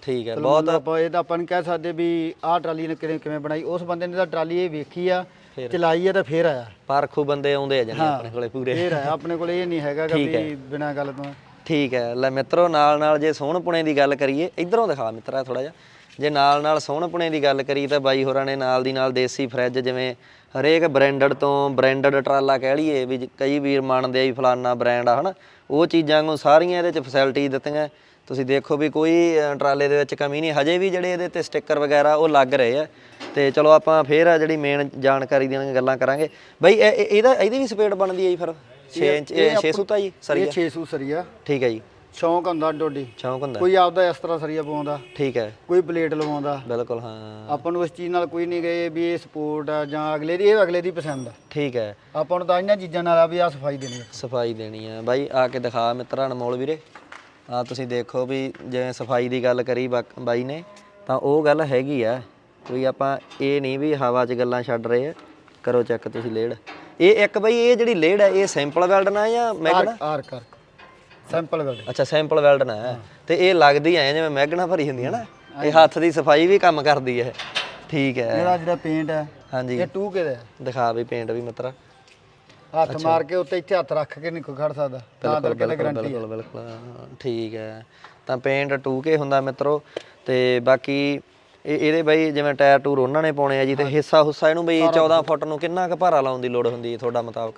ਠੀਕ ਹੈ ਬਹੁਤ ਆਪਾਂ ਇਹ ਤਾਂ ਆਪਾਂ ਨੂੰ ਕਹਿ ਸਕਦੇ ਵੀ ਆਹ ਟਰਾਲੀ ਨੇ ਕਿਵੇਂ ਕਿਵੇਂ ਬਣਾਈ। ਉਸ ਬੰਦੇ ਨੇ ਤਾਂ ਟਰਾਲੀ ਇਹ ਵੇਖੀ ਆ ਚਲਾਈ ਆ ਤਾਂ ਫੇਰ ਆਇਆ। ਪਰਖੂ ਬੰਦੇ ਆਉਂਦੇ ਆ ਜਾਨੇ ਆਪਣੇ ਕੋਲੇ ਪੂਰੇ। ਫੇਰ ਆਇਆ ਆਪਣੇ ਕੋਲ ਇਹ ਨਹੀਂ ਹੈਗਾ ਕਿ ਬਿਨਾਂ ਗੱਲ ਤੋਂ। ਠੀਕ ਹੈ, ਲੈ ਮਿੱਤਰੋ, ਨਾਲ ਨਾਲ ਜੇ ਸੋਹਣਪੁਣੇ ਦੀ ਗੱਲ ਕਰੀਏ, ਇਧਰੋਂ ਦਿਖਾ ਮਿੱਤਰਾ ਥੋੜਾ ਜਿਹਾ। ਜੇ ਨਾਲ ਨਾਲ ਸੋਹਣਪੁਣੇ ਦੀ ਗੱਲ ਕਰੀ ਤਾਂ ਬਾਈ ਹੋਰਾਂ ਨੇ ਨਾਲ ਦੀ ਨਾਲ ਦੇਸੀ ਫਰਿੱਜ ਜਿਵੇਂ ਹਰੇਕ ਬ੍ਰਾਂਡਡ ਤੋਂ ਬ੍ਰਾਂਡਡ ਟਰਾਲਾ ਕਹਿ ਲਈਏ ਵੀ ਕਈ ਵੀਰ ਮੰਨਦੇ ਆ ਵੀ ਫਲਾਨਾ ਬ੍ਰਾਂਡ ਆ, ਹਨਾ? ਉਹ ਚੀਜ਼ਾਂ ਨੂੰ ਸਾਰੀਆਂ ਇਹਦੇ ਚ ਫੈਸਿਲਿਟੀ ਦਿੱਤੀਆਂ। ਤੁਸੀਂ ਦੇਖੋ ਵੀ ਕੋਈ ਟਰਾਲੇ ਦੇ ਵਿੱਚ ਕਮੀ ਨਹੀਂ। ਹਜੇ ਵੀ ਜਿਹੜੇ ਇਹਦੇ ਤੇ ਸਟicker ਵਗੈਰਾ ਉਹ ਲੱਗ ਰਹੇ ਆ। ਤੇ ਚਲੋ ਆਪਾਂ ਫੇਰ ਆ ਜਿਹੜੀ ਮੇਨ ਜਾਣਕਾਰੀ ਦੀਆਂ ਗੱਲਾਂ ਕਰਾਂਗੇ। ਬਈ ਇਹਦਾ, ਇਹਦੀ ਵੀ ਸਪੀਡ ਬਣਦੀ ਹੈ ਜੀ ਫਿਰ? 6 ਇੰਚ 6 ਸੂਤਾ ਜੀ ਇਹ ਸਰੀਆ 600 ਸਰੀਆ। ਠੀਕ ਹੈ ਜੀ। ਸ਼ੌਂਕ ਹੁੰਦਾ ਡੋਡੀ। ਸ਼ੌਂਕ ਹੁੰਦਾ। ਕੋਈ ਆਪਦਾ ਇਸ ਤਰ੍ਹਾਂ ਸਰੀਆ ਪਵਾਉਂਦਾ। ਠੀਕ ਹੈ। ਕੋਈ ਪਲੇਟ ਲਵਾਉਂਦਾ। ਬਿਲਕੁਲ ਹਾਂ। ਆਪਾਂ ਨੂੰ ਇਸ ਚੀਜ਼ ਨਾਲ ਕੋਈ ਨਹੀਂ ਗਏ ਵੀ ਇਹ ਸਪੋਰਟ ਆ ਜਾਂ ਅਗਲੇ ਦੀ ਇਹ ਅਗਲੇ ਦੀ ਪਸੰਦ ਆ। ਠੀਕ ਹੈ। ਆਪਾਂ ਨੂੰ ਤਾਂ ਇਹਨਾਂ ਚੀਜ਼ਾਂ ਨਾਲ ਆ ਵੀ ਆ ਸਫ਼ਾਈ ਦੇਣੀ ਆ। ਸਫ਼ਾਈ ਦੇਣੀ ਆ। ਬਾਈ ਆ ਕੇ ਦਿਖਾ ਮਿੱਤਰਾਂ ਅਨਮੋਲ ਵੀਰੇ। ਆ ਤੁਸੀਂ ਦੇਖੋ ਵੀ ਜਿਵੇਂ ਸਫ਼ਾਈ ਦੀ ਗੱਲ ਕਰੀ ਬਾਈ ਨੇ ਤਾਂ ਉਹ ਗੱਲ ਹੈਗੀ ਆ। ਕੋਈ ਆਪਾਂ ਇਹ ਨਹੀਂ ਵੀ ਹਵਾ 'ਚ ਗੱਲਾਂ ਛੱਡ ਰਹੇ ਆ। ਕਰੋ ਚੈੱਕ ਤੁਸੀਂ ਲੇੜ ਇਹ ਇੱਕ ਬਈ ਇਹ ਜਿਹੜੀ ਲੇੜ ਹੈ ਇਹ ਸਿੰਪਲ ਵੈਲਡਨ ਆ ਜਾਂ Magna? Arc arc sample weld ਅੱਛਾ ਸਿੰਪਲ ਵੈਲਡਨ ਹੈ। ਤੇ ਇਹ ਲੱਗਦੀ ਐ ਜਿਵੇਂ ਮੈਗਨਾ ਭਰੀ ਹੁੰਦੀ ਹੈ ਨਾ? ਇਹ ਹੱਥ ਦੀ ਸਫ਼ਾਈ ਵੀ ਕੰਮ ਕਰਦੀ ਹੈ। ਠੀਕ ਹੈ। ਇਹਦਾ ਜਿਹੜਾ ਪੇਂਟ ਹੈ ਹਾਂਜੀ। ਇਹ 2K ਦਾ। ਦਿਖਾ ਵੀ ਪੇਂਟ ਵੀ ਮਿੱਤਰਾ। ਹੱਥ ਮਾਰ ਕੇ ਉੱਤੇ ਇੱਥੇ ਹੱਥ ਰੱਖ ਕੇ ਨਹੀਂ ਕੋਈ ਖੜ ਸਕਦਾ। ਤਾਂ ਕਰਕੇ ਤਾਂ ਗਰੰਟੀ ਬਿਲਕੁਲ ਠੀਕ ਹੈ। ਤਾਂ ਪੇਂਟ 2K ਹੁੰਦਾ ਮਿੱਤਰੋ। ਤੇ ਬਾਕੀ ਇਹ ਇਹਦੇ ਬਈ ਜਿਵੇਂ ਟਾਇਰ ਟੂਰ ਉਹਨਾਂ ਨੇ ਪਾਉਣੇ ਆ ਜੀ ਤੇ ਹਿੱਸਾ ਹੁੱਸਾ ਇਹਨੂੰ ਬਈ 14 ਫੁੱਟ ਨੂੰ ਕਿੰਨਾ ਕੁ ਭਾਰਾ ਲਾਉਣ ਦੀ ਲੋੜ ਹੁੰਦੀ ਹੈ ਤੁਹਾਡਾ ਮੁਤਾਬਕ?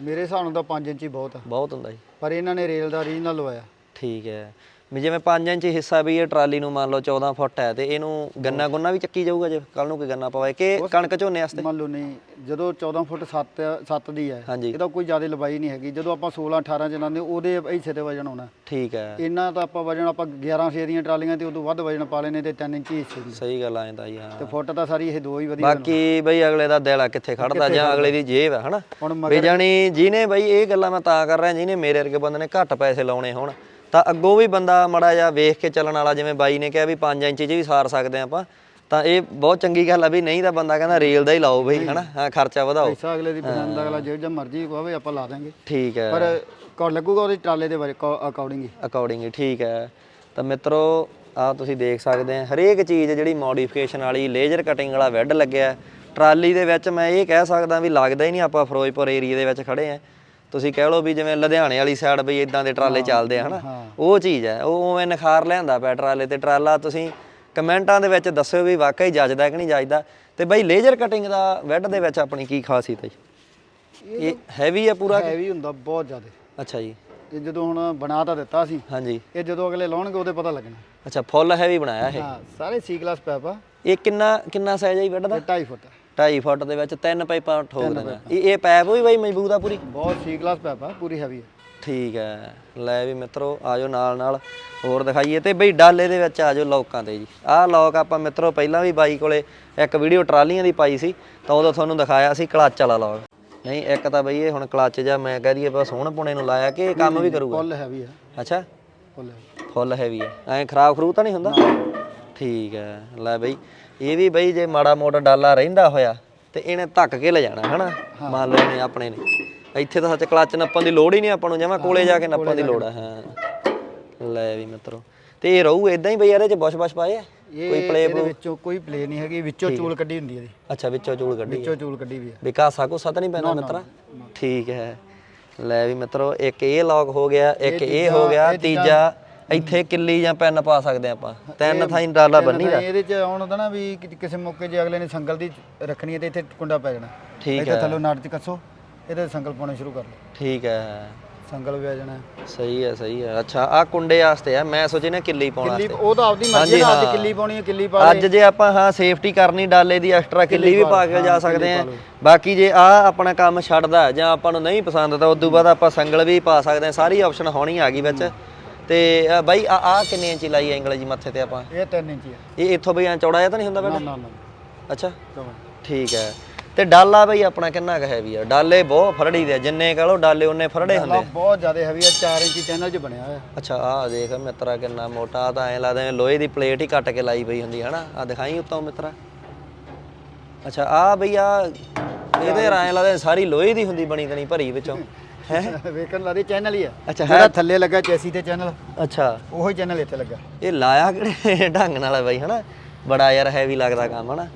ਮੇਰੇ ਹਿਸਾਬ ਨਾਲ ਤਾਂ 5 ਇੰਚ ਹੀ ਬਹੁਤ ਆ। ਬਹੁਤ ਹੁੰਦਾ ਜੀ। ਪਰ ਇਹਨਾਂ ਨੇ ਰੇਲ ਦਾ ਰੀਜਨਲ ਲਵਾਇਆ। ਠੀਕ ਹੈ। ਵੀ ਜਿਵੇਂ 5 ਇੰਚ ਹਿੱਸਾ ਵੀ ਇਹ ਟਰਾਲੀ ਨੂੰ ਮੰਨ ਲਓ 14 ਫੁੱਟ ਹੈ ਤੇ ਇਹਨੂੰ ਗੰਨਾ ਗੁੰਨਾ ਵੀ ਚੱਕੀ ਜਾਊਗਾ ਜੇ ਕੱਲ ਨੂੰ ਕੋਈ ਗੰਨਾ ਪਵਾਏ ਕਿ ਕਣਕ ਝੋਨੇ ਵਾਸਤੇ? ਮੰਨ ਲਓ ਨਹੀਂ ਜਦੋਂ 14 ਫੁੱਟ 7 7 ਦੀ ਹੈ ਹਾਂਜੀ। ਇਹਦਾ ਕੋਈ ਜ਼ਿਆਦਾ ਲੰਬਾਈ ਨਹੀਂ ਹੈਗੀ। ਜਦੋਂ ਆਪਾਂ 16 18 ਚਲਾਉਂਦੇ ਉਹਦੇ ਹਿੱਸੇ ਤੇ ਵਜਨ ਆਉਣਾ। ਠੀਕ ਹੈ। ਇੰਨਾ ਤਾਂ ਆਪਾਂ ਵਜਨ ਆਪਾਂ 11 ਛੇ ਦੀਆਂ ਟਰਾਲੀਆਂ ਤੇ ਉਦੋਂ ਵੱਧ ਵਜਨ ਪਾ ਲੈਨੇ ਤੇ 3 ਇੰਚ ਹੀ ਹਿੱਸੇ ਦੀ। ਸਹੀ ਗੱਲ ਆਏ ਤਾਂ ਜੀ ਹਾਂ। ਤੇ ਫੁੱਟ ਤਾਂ ਸਾਰੀ ਇਹ ਦੋ ਹੀ ਵਧੀਆ ਬਾਕੀ ਬਈ ਅਗਲੇ ਦਾ ਦਿਲ ਆ ਕਿੱਥੇ ਖੜਦਾ ਜਾਂ ਅਗਲੇ ਦੀ ਜੇਬ ਹੈ ਹਨਾ? ਹੁਣ ਵੀ ਜਾਣੀ ਜਿਹਨੇ ਬਈ ਇਹ ਗੱਲਾਂ ਮੈਂ ਤਾਂ ਕਰ ਰਿਹਾ ਜਿਹਨੇ ਮੇਰੇ ਵਰਗੇ ਬੰਦੇ ਨੇ ਘੱਟ ਪੈਸੇ ਲਾਉਣੇ ਹੋਣ ਤਾਂ ਅੱਗੋਂ ਵੀ ਬੰਦਾ ਮੜਾ ਜਾ ਵੇਖ ਕੇ ਚੱਲਣ ਵਾਲਾ ਜਿਵੇਂ ਬਾਈ ਨੇ ਕਿਹਾ ਵੀ 5 ਇੰਚ 'ਚ ਵੀ ਸਾਰ ਸਕਦੇ ਆਪਾਂ ਤਾਂ ਇਹ ਬਹੁਤ ਚੰਗੀ ਗੱਲ ਆ ਵੀ ਨਹੀਂ ਤਾਂ ਬੰਦਾ ਕਹਿੰਦਾ ਰੇਲ ਦਾ ਹੀ ਲਾਓ ਬਈ ਹਨਾ? ਹਾਂ ਖਰਚਾ ਵਧਾਓ। ਪੈਸਾ ਅਗਲੇ ਦੀ ਪਸੰਦ ਅਗਲਾ ਜਿਹੜਾ ਜਿਹਾ ਮਰਜ਼ੀ ਕਹਵੇ ਆਪਾਂ ਲਾ ਦਾਂਗੇ ਠੀਕ ਹੈ। ਪਰ ਕੌਣ ਲੱਗੂਗਾ ਉਹਦੇ ਟਰਾਲੇ ਦੇ ਬਾਰੇ ਅਕੋਰਡਿੰਗ ਹੀ। ਅਕੋਰਡਿੰਗ ਠੀਕ ਹੈ। ਤਾਂ ਮਿੱਤਰੋ ਆ ਤੁਸੀਂ ਦੇਖ ਸਕਦੇ ਆ ਹਰੇਕ ਚੀਜ਼ ਜਿਹੜੀ ਮੋਡੀਫਿਕੇਸ਼ਨ ਵਾਲੀ ਲੇਜ਼ਰ ਕਟਿੰਗ ਵਾਲਾ ਵੈਡ ਲੱਗਿਆ। ਟਰਾਲੀ ਦੇ ਵਿੱਚ ਮੈਂ ਇਹ ਕਹਿ ਸਕਦਾ ਵੀ ਲੱਗਦਾ ਹੀ ਨਹੀਂ ਆਪਾਂ ਫਿਰੋਜ਼ਪੁਰ ਏਰੀਆ ਦੇ ਵਿੱਚ ਖੜੇ ਆ। ਤੁਸੀਂ ਕਹਿ ਲਓ ਵੀ ਜਿਵੇਂ ਲੁਧਿਆਣੇ ਵਾਲੀ ਸਾਈਡ ਬਈ ਇਦਾਂ ਦੇ ਟਰਾਲੇ ਚੱਲਦੇ ਆ ਹਨਾ। ਉਹ ਚੀਜ਼ ਹੈ ਉਹ ਉਵੇਂ ਨਿਖਾਰ ਲਿਆਂਦਾ ਪਿਆ ਟਰਾਲੇ ਤੇ। ਟਰਾਲਾ ਤੁਸੀਂ ਕਮੈਂਟਾਂ ਦੇ ਵਿੱਚ ਦੱਸਿਓ ਵੀ ਵਾਕਈ ਜੱਜਦਾ ਕਿ ਨਹੀਂ ਜੱਜਦਾ। ਤੇ ਬਈ ਲੇਜ਼ਰ ਕਟਿੰਗ ਦਾ ਵੈਡ ਦੇ ਵਿੱਚ ਆਪਣੀ ਕੀ ਖਾਸੀਅਤ ਹੈ ਇਹ ਹੈਵੀ ਹੈ ਪੂਰਾ ਹੈਵੀ ਹੁੰਦਾ ਬਹੁਤ ਜ਼ਿਆਦਾ। ਅੱਛਾ ਜੀ। ਇਹ ਜਦੋਂ ਹੁਣ ਬਣਾ ਤਾਂ ਦਿੱਤਾ ਸੀ ਹਾਂਜੀ। ਇਹ ਜਦੋਂ ਅਗਲੇ ਲਾਉਣਗੇ ਉਹਦੇ ਪਤਾ ਲੱਗਣਾ। ਅੱਛਾ ਫੁੱਲ ਹੈਵੀ ਬਣਾਇਆ ਇਹ? ਹਾਂ ਸਾਰੇ ਸੀ ਕਲਾਸ ਪੈਪ ਆ। ਇਹ ਕਿੰਨਾ ਕਿੰਨਾ ਸਾਈਜ਼ ਹੈ ਜੀ ਬੈੱਡ ਦਾ? ਤੇ 2.5 ਫੁੱਟ 2.5 ਫੁੱਟ ਦੇ ਵਿੱਚ ਤਿੰਨ ਪਾਈਪਾਂ ਠੋਕ ਦੇਣਾ ਇਹ ਇਹ ਪੈਪ ਵੀ ਬਾਈ ਮਜ਼ਬੂਤ ਆ ਪੂਰੀ? ਬਹੁਤ ਸੀ ਕਲਾਸ ਪੈਪ ਆ ਪੂਰੀ ਹੈਵੀ ਆ। ਠੀਕ ਹੈ ਲੈ ਵੀ ਮਿੱਤਰੋ ਆਜੋ ਨਾਲ ਨਾਲ ਹੋਰ ਦਿਖਾਈਏ। ਤੇ ਬਈ ਡਾਲੇ ਦੇ ਵਿੱਚ ਆਜੋ ਲੋਕਾਂ ਤੇ ਜੀ। ਆਹ ਲੋਕ ਆਪਾਂ ਮਿੱਤਰੋ ਪਹਿਲਾਂ ਵੀ ਬਾਈ ਕੋਲੇ ਇੱਕ ਵੀਡੀਓ ਟਰਾਲੀਆਂ ਦੀ ਪਾਈ ਸੀ ਤਾਂ ਉਦੋਂ ਤੁਹਾਨੂੰ ਦਿਖਾਇਆ ਸੀ ਕਲੱਚ ਵਾਲਾ ਲੋਕ। ਨਹੀਂ ਇੱਕ ਤਾਂ ਬਈ ਇਹ ਹੁਣ ਕਲੱਚ ਜਾਂ ਮੈਂ ਕਹਿ ਦਈਏ ਬਸ ਹੁਣ ਪੁਣੇ ਨੂੰ ਲਾਇਆ ਕਿ ਇਹ ਕੰਮ ਵੀ ਕਰੂਗਾ? ਫੁੱਲ ਹੈਵੀ ਆ। ਅੱਛਾ? ਫੁੱਲ ਹੈਵੀ ਫੁੱਲ ਹੈਵੀ ਹੈ ਐਂ ਖਰਾਬ ਖਰੂ ਤਾਂ ਨਹੀਂ ਹੁੰਦਾ? ਠੀਕ ਹੈ ਲੈ ਬਈ ਇਹ ਵੀ ਬਈ ਜੇ ਮਾੜਾ ਮੋਟਾ ਡਾਲਾ ਰਹਿੰਦਾ ਹੋਇਆ ਤੇ ਇਹਨੇ ਧੱਕ ਕੇ ਲੈ ਜਾਣਾ ਹਨਾ? ਮੰਨ ਲਓ ਇਹਨੇ ਆਪਣੇ ਨੇ। ਇੱਥੇ ਤਾਂ ਸੱਚ ਕਲੱਚ ਨੱਪਣ ਦੀ ਲੋੜ ਹੀ ਨਹੀਂ ਆਪਾਂ ਨੂੰ ਜਮਾ ਕੋਲੇ ਜਾ ਕੇ ਨੱਪਣ ਦੀ ਲੋੜ ਆ ਹਾਂ। ਲੈ ਵੀ ਮਿੱਤਰੋ ਤੇ ਇਹ ਰਹੂ ਇਦਾਂ ਹੀ ਬਈ ਇਹਦੇ ਚ ਬੁਸ਼ ਬੁਸ਼ ਪਾਏ ਆ? ਕੋਈ ਪਲੇ ਇਹਦੇ ਵਿੱਚੋਂ ਕੋਈ ਪਲੇ ਨਹੀਂ ਹੈਗੀ ਵਿੱਚੋਂ ਚੂਲ ਕੱਢੀ ਹੁੰਦੀ ਹੈ ਇਹਦੀ। ਅੱਛਾ ਵਿੱਚੋਂ ਚੂਲ ਕੱਢੀ ਵਿੱਚੋਂ ਚੂਲ ਕੱਢੀ ਵੀ ਆ। ਵੀ ਕਾਸਾ ਕੋ ਤਾਂ ਨਹੀਂ ਪੈਣਾ ਮਿੱਤਰਾ? ਠੀਕ ਹੈ। ਲੈ ਵੀ ਮਿੱਤਰੋ ਇੱਕ ਇਹ ਲੌਕ ਹੋ ਗਿਆ ਇੱਕ ਇਹ ਹੋ ਗਿਆ ਤੀਜਾ ਇੱਥੇ ਕਿੱਲੀ ਜਾਂ ਪੈਨ ਪਾ ਸਕਦੇ ਆਪਾਂ। ਤਿੰਨ ਥਾਈਂ ਡਾਲਾ ਬੰਨੀ ਦਾ ਇਹਦੇ ਚ ਆਉਣ ਹੁੰਦਾ ਨਾ ਵੀ ਕਿ- ਕਿਸੇ ਮੌਕੇ ਜੇ ਅਗਲੇ ਨੇ ਸੰਗਲ ਦੀ ਰੱਖਣੀ ਹੈ ਤੇ ਇੱਥੇ ਕੁੰਡਾ ਪੈ ਜਾਣਾ। ਠੀਕ ਇੱਥੇ ਥੱਲੋਂ ਨਾਟ ਚ ਕੱਸੋ ਇਹਦੇ ਤੇ ਸੰਗਲ ਪਾਉਣਾ ਸ਼ੁਰੂ ਕਰ ਲਓ। ਠੀਕ ਹੈ। ਸੰਗਲ ਵੀ ਆ ਜਾਣਾ। ਸਹੀ ਹੈ ਸਹੀ ਹੈ। ਅੱਛਾ ਆ ਕੁੰਡੇ ਵਾਸਤੇ ਆ। ਮੈਂ ਸੋਚੀ ਨਾ ਕਿੱਲੀ ਪਾਉਣ ਕਿੱਲੀ ਵਾਸਤੇ। ਉਹ ਤਾਂ ਆਪਦੀ ਮਰਜ਼ੀ ਨਾਲ ਆਪਦੀ ਕਿੱਲੀ ਪਾਉਣੀ ਹੈ ਕਿੱਲੀ ਪਾ ਅੱਜ ਜੇ ਆਪਾਂ ਹਾਂ ਸੇਫਟੀ ਕਰਨੀ ਡਾਲੇ ਦੀ ਐਕਸਟਰਾ ਕਿੱਲੀ ਵੀ ਪਾ ਕੇ ਜਾ ਸਕਦੇ ਆ ਬਾਕੀ ਜੇ ਆ ਆਪਣਾ ਕੰਮ ਛੱਡਦਾ ਹੈ ਜਾਂ ਆਪਾਂ ਨੂੰ ਨਹੀਂ ਪਸੰਦ ਤਾਂ ਉਦੋਂ ਬਾਅਦ ਆਪਾਂ ਸੰਗਲ ਵੀ ਪਾ ਸਕਦੇ ਆ ਸਾਰੀ ਆਪਸ਼ਨ ਹੋਣੀ ਆ ਗਈ ਵਿੱਚ। ਤੇ ਅ, ਬਾਈ ਆ ਆ ਕਿੰਨੇ ਇੰਚੀ ਲਾਈ ਐਂਗਲ ਜੀ ਮੱਥੇ ਤੇ ਆਪਾਂ? ਇਹ 3 ਇੰਚੀ ਹੈ ਇਹ ਇੱਥੋਂ ਬਈ ਐਂ ਚੌੜਾ ਜਿਹਾ ਤਾਂ ਨਹੀਂ ਹੁੰਦਾ ਨਾ ਨਾ ਨਾ। ਅੱਛਾ। ਚਲੋ। ਠੀਕ ਹੈ। ਤੇ ਡਾਲਾ ਬਈ ਆਪਣਾ ਕਿੰਨਾ ਕੁ ਹੈਵੀ ਆ? ਡਾਲੇ ਬਹੁਤ ਫਰੜੀ ਦੇ ਆ, ਜਿੰਨੇ ਕਹ ਲੋ ਡਾਲੇ ਉਹਨੇ ਫਰੜੇ ਹੁੰਦੇ ਆਹ ਬਹੁਤ ਜ਼ਿਆਦਾ ਹੈਵੀ ਹੈ 4 ਇੰਚੀ ਚੈਨਲ 'ਚ ਬਣਿਆ ਹੋਇਆ। ਅੱਛਾ ਆਹ ਦੇਖ ਮਿੱਤਰਾ ਕਿੰਨਾ ਮੋਟਾ ਆਹ ਤਾਂ ਐਂ ਲੱਗਦਾ ਜਿਵੇਂ ਲੋਹੇ ਦੀ ਪਲੇਟ ਹੀ ਕੱਟ ਕੇ ਲਾਈ ਪਈ ਹੁੰਦੀ ਹਨਾ? ਆ ਦਿਖਾਈ ਉੱਤੋਂ ਮਿੱਤਰਾ। ਅੱਛਾ ਆ ਬਈ ਆ ਇਹਦੇ ਐਂ ਲੱਗਦਾ ਸਾਰੀ ਲੋਹੇ ਦੀ ਹੁੰਦੀ ਬਣੀ ਤਣੀ ਭਰੀ ਵਿੱਚੋਂ। ਹੈ? ਵੇਖਣ ਲਾ ਚੈਨਲ ਹੀ ਹੈ। ਅੱਛਾ ਜਿਹੜਾ ਥੱਲੇ ਲੱਗਾ ਚੈਸੀ ਤੇ ਚੈਨਲ ਅੱਛਾ। ਉਹੀ ਚੈਨਲ ਇੱਥੇ ਲੱਗਾ। ਇਹ ਲਾਇਆ ਕਿਹੜੇ ਢੰਗ ਨਾਲ ਹੈ ਬਾਈ ਹਨਾ? ਬੜਾ ਯਾਰ ਹੈਵੀ ਲੱਗਦਾ ਕੰਮ ਹਨਾ?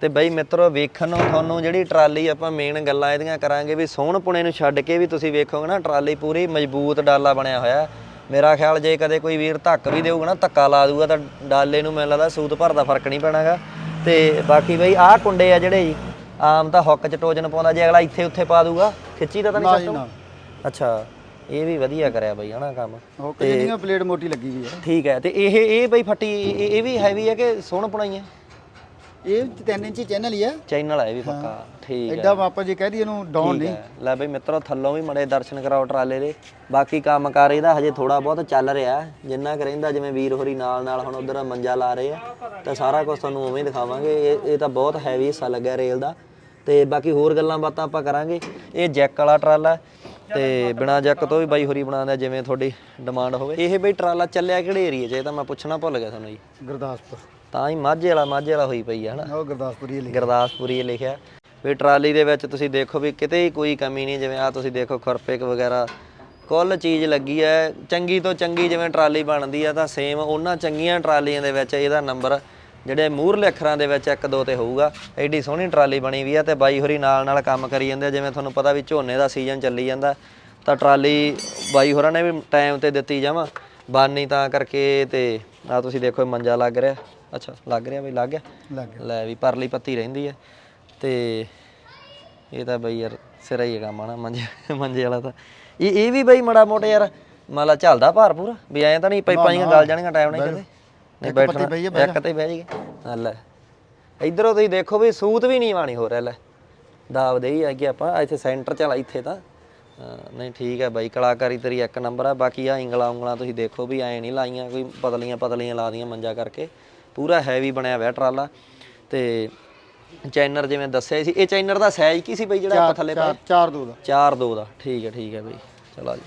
ਤੇ ਬਈ ਮਿੱਤਰੋ ਵੇਖਣ ਨੂੰ ਤੁਹਾਨੂੰ ਜਿਹੜੀ ਟਰਾਲੀ ਆਪਾਂ ਮੇਨ ਗੱਲਾਂ ਇਹਦੀਆਂ ਕਰਾਂਗੇ ਵੀ ਸੋਹਣਪੁਣੇ ਨੂੰ ਛੱਡ ਕੇ ਵੀ ਤੁਸੀਂ ਵੇਖੋਗੇ ਨਾ ਟਰਾਲੀ ਪੂਰੀ ਮਜ਼ਬੂਤ ਡਾਲਾ ਬਣਿਆ ਹੋਇਆ ਮੇਰਾ ਖਿਆਲ ਜੇ ਕਦੇ ਕੋਈ ਵੀਰ ਧੱਕ ਵੀ ਦੇਊਗਾ ਨਾ ਧੱਕਾ ਲਾ ਦੂਗਾ ਤਾਂ ਡਾਲੇ ਨੂੰ ਮੈਨੂੰ ਲੱਗਦਾ ਸੂਤ ਭਰ ਦਾ ਫ਼ਰਕ ਨਹੀਂ ਪੈਣਾਗਾ। ਤੇ ਬਾਕੀ ਬਈ ਆਹ ਕੁੰਡੇ ਆ ਜਿਹੜੇ ਜੀ ਆਮ ਤਾਂ ਹੁੱਕ ਚ ਟੋਜਨ ਪਾਉਂਦਾ ਜੇ ਅਗਲਾ ਇੱਥੇ ਉੱਥੇ ਪਾ ਦੂਗਾ ਖਿੱਚੀ ਤਾਂ ਤਾਂ ਨਾ ਨਹੀਂ ਜੀ ਨਾ। ਅੱਛਾ ਇਹ ਵੀ ਵਧੀਆ ਕਰਿਆ ਬਈ ਹਨਾ ਕੰਮ। ਉਹ ਕਿੰਨੀਆਂ ਪਲੇਟ ਮੋਟੀ ਲੱਗੀ ਵੀ ਹੈ ਠੀਕ ਹੈ ਤੇ ਇਹ ਇਹ ਬਈ ਫੱਟੀ ਇਹ ਇਹ ਵੀ ਹੈਵੀ ਹੈ ਕਿ ਸੋਹਣ ਪੁਣਾਈ ਹੈ ਇਹ 3 ਇੰਚੀ ਚੈਨਲ ਹੀ ਹੈ ਚੈਨਲ ਹੈ ਵੀ ਪੱਕਾ। ਠੀਕ ਹੈ। ਐਡਾ ਆਪਾਂ ਜੇ ਕਹਿ ਦਈਏ ਇਹਨੂੰ ਡਾਊਨ ਨਹੀਂ। ਲੈ ਬਈ ਮਿੱਤਰੋ ਥੱਲੋਂ ਵੀ ਮੜੇ ਦਰਸ਼ਨ ਕਰਾਓ ਟਰਾਲੇ ਦੇ। ਬਾਕੀ ਕੰਮਕਾਰ ਇਹਦਾ ਹਜੇ ਥੋੜਾ ਬਹੁਤ ਚੱਲ ਰਿਹਾ। ਜਿੰਨਾ ਕੁ ਰਹਿੰਦਾ ਜਿਵੇਂ ਵੀਰ ਹੋਰੀ ਨਾਲ ਨਾਲ ਹੁਣ ਉਧਰ ਮੰਜਾ ਲਾ ਰਹੇ ਆ ਤਾਂ ਸਾਰਾ ਕੁਝ ਤੁਹਾਨੂੰ ਉਵੇਂ ਦਿਖਾਵਾਂਗੇ। ਇਹ ਇਹ ਤਾਂ ਬਹੁਤ ਹੈਵੀ ਹਿੱਸਾ ਲੱਗਿਆ ਰੇਲ ਦਾ। ਤੇ ਬਾਕੀ ਹੋਰ ਗੱਲਾਂ ਬਾਤਾਂ ਆਪਾਂ ਕਰਾਂਗੇ। ਇਹ ਜੈਕ ਵਾਲਾ ਟਰਾਲਾ ਤੇ ਬਿਨਾ ਜੈਕ ਤੋਂ ਵੀ ਬਾਈ ਹੋਰੀ ਬਣਾਉਂਦਾ ਜਿਵੇਂ ਤੁਹਾਡੀ ਡਿਮਾਂਡ ਹੋਵੇ। ਇਹ ਬਈ ਟਰਾਲਾ ਚੱਲਿਆ ਕਿਹੜੇ ਏਰੀਏ 'ਚ? ਇਹ ਤਾਂ ਮੈਂ ਪੁੱਛਣਾ ਭੁੱਲ ਗਿਆ ਤੁਹਾਨੂੰ ਜੀ। ਗੁਰਦਾਸਪੁਰ। ਤਾਂ ਹੀ ਮਾਝੇ ਵਾਲਾ ਮਾਝੇ ਵਾਲਾ ਹੋਈ ਪਈ ਆ ਹਨਾ? ਉਹ ਗੁਰਦਾਸਪੁਰ ਹੀ ਲਿਖਿਆ। ਗੁਰਦਾਸਪੁਰੀ ਇਹ ਲਿਖਿਆ। ਵੀ ਟਰਾਲੀ ਦੇ ਵਿੱਚ ਤੁਸੀਂ ਦੇਖੋ ਵੀ ਕਿਤੇ ਹੀ ਕੋਈ ਕਮੀ ਨਹੀਂ ਜਿਵੇਂ ਆ ਤੁਸੀਂ ਦੇਖੋ ਖੁਰਪੇਕ ਵਗੈਰਾ। ਕੁੱਲ ਚੀਜ਼ ਲੱਗੀ ਹੈ ਚੰਗੀ ਤੋਂ ਚੰਗੀ ਜਿਵੇਂ ਟਰਾਲੀ ਬਣਦੀ ਆ ਤਾਂ ਸੇਮ ਉਹਨਾਂ ਚੰਗੀਆਂ ਟਰਾਲੀਆਂ ਦੇ ਵਿੱਚ ਇਹਦਾ ਨੰਬਰ ਜਿਹੜੇ ਮੂਹਰਲੇ ਅੱਖਰਾਂ ਦੇ ਵਿੱਚ 1 2 ਤੇ ਹੋਊਗਾ ਐਡੀ ਸੋਹਣੀ ਟਰਾਲੀ ਬਣੀ ਵੀ ਆ ਤੇ ਬਾਈ ਹੋਰੀ ਨਾਲ ਨਾਲ ਕੰਮ ਕਰੀ ਜਾਂਦੇ। ਜਿਵੇਂ ਤੁਹਾਨੂੰ ਪਤਾ ਵੀ ਝੋਨੇ ਦਾ ਸੀਜ਼ਨ ਚੱਲੀ ਜਾਂਦਾ ਤਾਂ ਟਰਾਲੀ ਬਾਈ ਹੋਰਾਂ ਨੇ ਵੀ ਟਾਈਮ ਤੇ ਦਿੱਤੀ ਜਾਵਾਂ ਬਾਨੀ ਤਾਂ ਕਰਕੇ ਤੇ ਆ ਤੁਸੀਂ ਦੇਖੋ ਇਹ ਮੰਜਾ ਲੱਗ ਰਿਹਾ ਅੱਛਾ ਲੱਗ ਰਿਹਾ ਬਈ ਲੱਗ ਗਿਆ? ਲੱਗ ਗਿਆ। ਲੈ ਵੀ ਪਰਲੀ ਪੱਤੀ ਰਹਿੰਦੀ ਹੈ ਤੇ ਇਹ ਤਾਂ ਬਈ ਯਾਰ ਸਿਰਾ ਹੀ ਹੈਗਾ ਮਾਣਾ ਮੰਜੇ ਮੰਜੇ ਵਾਲਾ ਤਾਂ। ਇਹ ਇਹ ਵੀ ਬਈ ਮੜਾ ਮੋਟਾ ਯਾਰ ਮਾਲਾ ਚੱਲਦਾ ਭਾਰ ਪੂਰਾ ਵੀ ਐਂ ਤਾਂ ਨਹੀਂ ਪਾਈਪਾਂ ਜੀਆਂ ਗਲ ਜਾਣੀਆਂ ਟਾਈਮ ਨਹੀਂ ਕਿਤੇ। ਨਹੀਂ ਬੈਠਣਾ ਬਹਿ ਜਾ, ਇੱਕ ਤੇ ਬਹਿ ਜੀਗੇ ਲੈ ਇਧਰੋਂ ਤੁਸੀਂ ਦੇਖੋ ਵੀ ਸੂਤ ਵੀ ਨਹੀਂ ਵਾਣੀ ਹੋ ਰਿਹਾ ਲੈ। ਦਾਬ ਦੇ ਹੀ ਆ ਕਿ ਆਪਾਂ ਇੱਥੇ ਸੈਂਟਰ ਚ ਲਾ ਇੱਥੇ ਤਾਂ। ਹਾਂ, ਨਹੀਂ ਠੀਕ ਹੈ ਬਾਈ ਕਲਾਕਾਰੀ ਤੇਰੀ ਇੱਕ ਨੰਬਰ ਆ ਬਾਕੀ ਆ ਇੰਗਲਾ ਉਂਗਲਾਂ ਤੁਸੀਂ ਦੇਖੋ ਵੀ ਐ ਨਹੀਂ ਲਾਈਆਂ ਕੋਈ ਪਤਲੀਆਂ ਪਤਲੀਆਂ ਲਾ ਦੀਆਂ ਮੰਜਾ ਕਰਕੇ। ਪੂਰਾ ਹੈਵੀ ਬਣਿਆ ਹੋਇਆ ਟਰਾਲਾ। ਤੇ ਚੈਨਰ ਜਿਵੇਂ ਦੱਸਿਆ ਸੀ ਇਹ ਚੈਨਰ ਦਾ ਸਾਈਜ਼ ਕੀ ਸੀ ਬਈ ਜਿਹੜਾ ਆਪਾਂ ਥੱਲੇ ਪਾਇਆ? ਚਾਰ ਚਾਰ ਦੋ ਦਾ। 4 2 ਦਾ ਠੀਕ ਹੈ ਠੀਕ ਹੈ ਬਈ। ਚਲੋ ਜੀ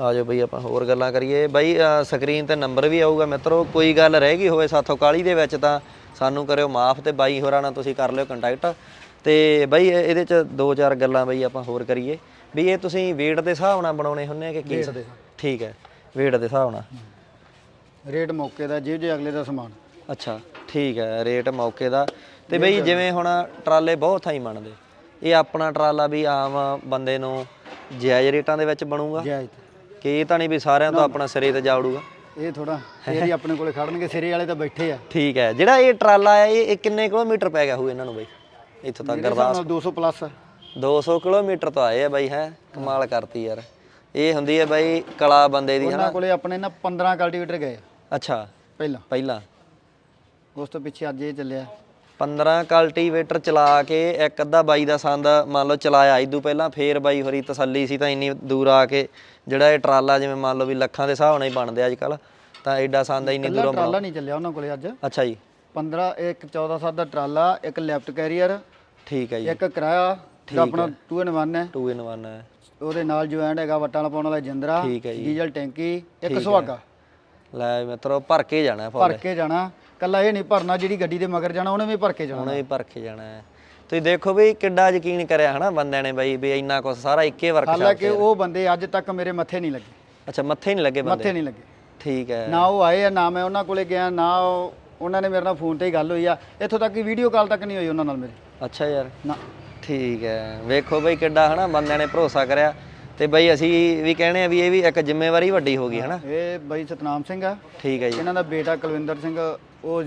ਆ ਜਾਓ ਬਈ ਆਪਾਂ ਹੋਰ ਗੱਲਾਂ ਕਰੀਏ। ਬਈ ਸਕਰੀਨ ਤੇ ਨੰਬਰ ਵੀ ਆਊਗਾ ਮਿੱਤਰੋ। ਕੋਈ ਗੱਲ ਰਹਿ ਗਈ ਹੋਵੇ ਸਾਥੋਂ ਕਾਲੀ ਦੇ ਵਿੱਚ ਤਾਂ ਸਾਨੂੰ ਕਰਿਓ ਮਾਫ ਤੇ ਬਾਈ ਹੋਰਾਂ ਨਾਲ ਤੁਸੀਂ ਕਰ ਲਿਓ ਕੰਟੈਕਟ ਤੇ ਬਾਈ ਇਹ- ਇਹਦੇ ਚ ਦੋ ਚਾਰ ਗੱਲਾਂ ਬਈ ਆਪਾਂ ਹੋਰ ਕਰੀਏ। ਵੀ ਇਹ ਤੁਸੀਂ weight ਦੇ ਹਿਸਾਬ ਨਾਲ ਬਣਾਉਣੇ ਹੁੰਨੇ ਆ ਕਿ ਕੀ ਦੇ ਠੀਕ ਹੈ weight ਦੇ ਹਿਸਾਬ ਨਾਲ। ਰੇਟ ਮੌਕੇ ਦਾ ਜੇ ਜੇ ਅਗਲੇ ਦਾ ਸਮਾਨ। ਅੱਛਾ ਠੀਕ ਹੈ ਰੇਟ ਮੌਕੇ ਦਾ। ਤੇ ਬਈ ਜਿਵੇਂ ਹੁਣ ਟਰਾਲੇ ਬਹੁਤ ਥਾਈ ਬਣਦੇ। ਇਹ ਆਪਣਾ ਟਰਾਲਾ ਵੀ ਆਮ ਬੰਦੇ ਨੂੰ ਜਾਇਜ਼ ਰੇਟਾਂ ਦੇ ਵਿੱਚ ਬਣੂਗਾ? ਜਾਇਜ਼। ਕਿ ਇਹ ਤਾਂ ਨਹੀਂ ਵੀ ਸਾਰਿਆਂ ਤੋਂ ਆਪਣਾ ਸਿਰੇ ਤੇ ਜਾਊਗਾ ਇਹ ਥੋੜਾ ਫੇਰ ਹੀ ਆਪਣੇ ਕੋਲੇ ਖੜਨਗੇ ਸਿਰੇ ਵਾਲੇ ਤਾਂ ਬੈਠੇ ਆ। ਠੀਕ ਹੈ ਜਿਹੜਾ ਇਹ ਟਰਾਲਾ ਹੈ ਇਹ ਇਹ ਕਿੰਨੇ ਕਿਲੋਮੀਟਰ ਪੈ ਗਿਆ ਹੋਊ ਇਹਨਾਂ ਨੂੰ ਬਈ? ਇੱਥੋਂ ਤੱਕ ਮੇਰੇ ਹਿਸਾਬ ਗਰਦਾਸ ਨਾਲ 200 ਪਲੱਸ 200 ਕਿਲੋਮੀਟਰ ਤੋਂ ਆਏ ਆ ਬਾਈ ਹੈ ਕਮਾਲ ਕਰਤੀ ਯਾਰ। ਇਹ ਹੁੰਦੀ ਹੈ ਬਾਈ ਕਲਾ ਬੰਦੇ ਦੀ ਉਹਨਾਂ ਹਨਾ? ਕੋਲੇ ਆਪਣੇ ਨਾ 15 ਕਲਟੀਵੇਟਰ ਗਏ ਆ ਅੱਛਾ। ਪਹਿਲਾਂ। ਪਹਿਲਾਂ। ਉਸ ਤੋਂ ਪਿੱਛੇ ਅੱਜ ਇਹ ਚੱਲਿਆ। 15 ਕਲਟੀਵੇਟਰ ਚਲਾ ਕੇ ਇੱਕ ਅੱਧਾ ਬਾਈ ਦਾ ਸੰਦ ਮੰਨ ਲਓ ਚਲਾਇਆ ਇਦੋਂ ਪਹਿਲਾਂ ਫੇਰ ਬਾਈ ਹੋਰੀ ਤਸੱਲੀ ਸੀ ਤਾਂ ਇੰਨੀ ਦੂਰ ਆ ਕੇ ਜਿਹੜਾ ਇਹ ਟਰਾਲਾ ਜਿਵੇਂ ਮੰਨ ਲਓ ਵੀ ਲੱਖਾਂ ਦੇ ਹਿਸਾਬ ਨਾਲ ਹੀ ਬਣਦੇ ਅੱਜ ਕੱਲ ਤਾਂ ਐਡਾ ਸੰਦ ਇੰਨੀ ਪਹਿਲਾ ਦੂਰੋਂ ਟਰਾਲਾ ਨਹੀਂ ਚੱਲਿਆ ਉਹਨਾਂ ਕੋਲੇ ਅੱਜ। ਅੱਛਾ ਜੀ। 15 ਇੱਕ 14 ਸਾਲ ਦਾ ਟਰਾਲਾ ਇੱਕ ਲੈਫਟ ਕੈਰੀਅਰ ਠੀਕ ਹੈ ਜੀ। ਇੱਕ ਕਿਰਾਇਆ ਜਿਹੜਾ ਆਪਣਾ 2 ਇਨ 1 ਹੈ। 2 in 1 ਹੈ। ਉਹਦੇ ਨਾਲ ਜੁਆਇੰਟ ਹੈਗਾ ਵਟਾਂ ਵਾਲਾ ਪਾਉਣ ਵਾਲਾ ਜਿੰਦਰਾ ਠੀਕ ਹੈ ਜੀ। ਡੀਜ਼ਲ ਟੈਂਕੀ ਇੱਕ ਸੁਹਾਗਾ। ਲੈ ਮਿੱਤਰੋ ਭਰ ਕੇ ਜਾਣਾ ਭਰ ਕੇ ਜਾਣਾ। ਕੱਲਾ ਇਹ ਨਹੀਂ ਭਰਨਾ ਜਿਹੜੀ ਗੱਡੀ ਦੇ ਮਗਰ ਜਾਣਾ ਉਹਨੇ ਵੀ ਭਰ ਕੇ ਜਾਣਾ। ਉਹਨੇ ਵੀ ਭਰ ਕੇ ਜਾਣਾ। ਹੈ ਤੁਸੀਂ ਦੇਖੋ ਵੀ ਕਿੱਡਾ ਯਕੀਨ ਕਰਿਆ ਹਨਾ ਬੰਦਿਆਂ ਨੇ ਬਾਈ ਵੀ ਇੰਨਾ ਕੁਝ ਸਾਰਾ ਇੱਕੇ ਵਰਕਸ਼ਾਪ ਹਾਲਾਂਕਿ ਉਹ ਬੰਦੇ ਅੱਜ ਤੱਕ ਮੇਰੇ ਮੱਥੇ ਨਹੀਂ ਲੱਗੇ। ਅੱਛਾ ਮੱਥੇ ਨਹੀਂ ਲੱਗੇ ਬੰਦੇ? ਮੱਥੇ ਨਹੀਂ ਲੱਗੇ। ਠੀਕ ਹੈ। ਨਾ ਉਹ ਆਏ ਆ ਨਾ ਮੈਂ ਉਹਨਾਂ ਕੋਲੇ ਗਿਆ ਨਾ ਉਹ- ਉਹਨਾਂ ਨੇ ਮੇਰੇ ਨਾਲ ਫੋਨ ਤੇ ਹੀ ਗੱਲ ਹੋਈ ਆ। ਇੱਥੋਂ ਤੱਕ ਕਿ ਵੀਡੀਓ ਕਾਲ ਤੱਕ ਨਹੀਂ ਹੋਈ ਉਹਨਾਂ ਨਾਲ ਮੇਰੀ। ਅੱਛਾ ਯਾਰ। ਨਾ। ਠੀਕ ਹੈ। ਵੇਖੋ ਬਈ ਕਿੱਡਾ ਹਨਾ ਬੰਦਿਆਂ ਨੇ ਭਰੋਸਾ ਕਰਿਆ। ਤੇ ਬਈ ਅਸੀਂ ਵੀ ਕਹਿੰਦੇ ਆ ਵੀ ਇਹ ਵੀ ਇੱਕ ਜ਼ਿੰਮੇਵਾਰੀ ਵੱਡੀ ਹੋ ਗਈ ਹਨਾ। ਇਹ ਬਾਈ ਸਤਨਾਮ ਸਿੰਘ ਆ। ਠੀਕ ਹੈ ਜੀ। ਇਹਨਾਂ ਦਾ ਬੇਟਾ ਕੁਲਵਿੰਦਰ ਸਿੰਘ ਉਹ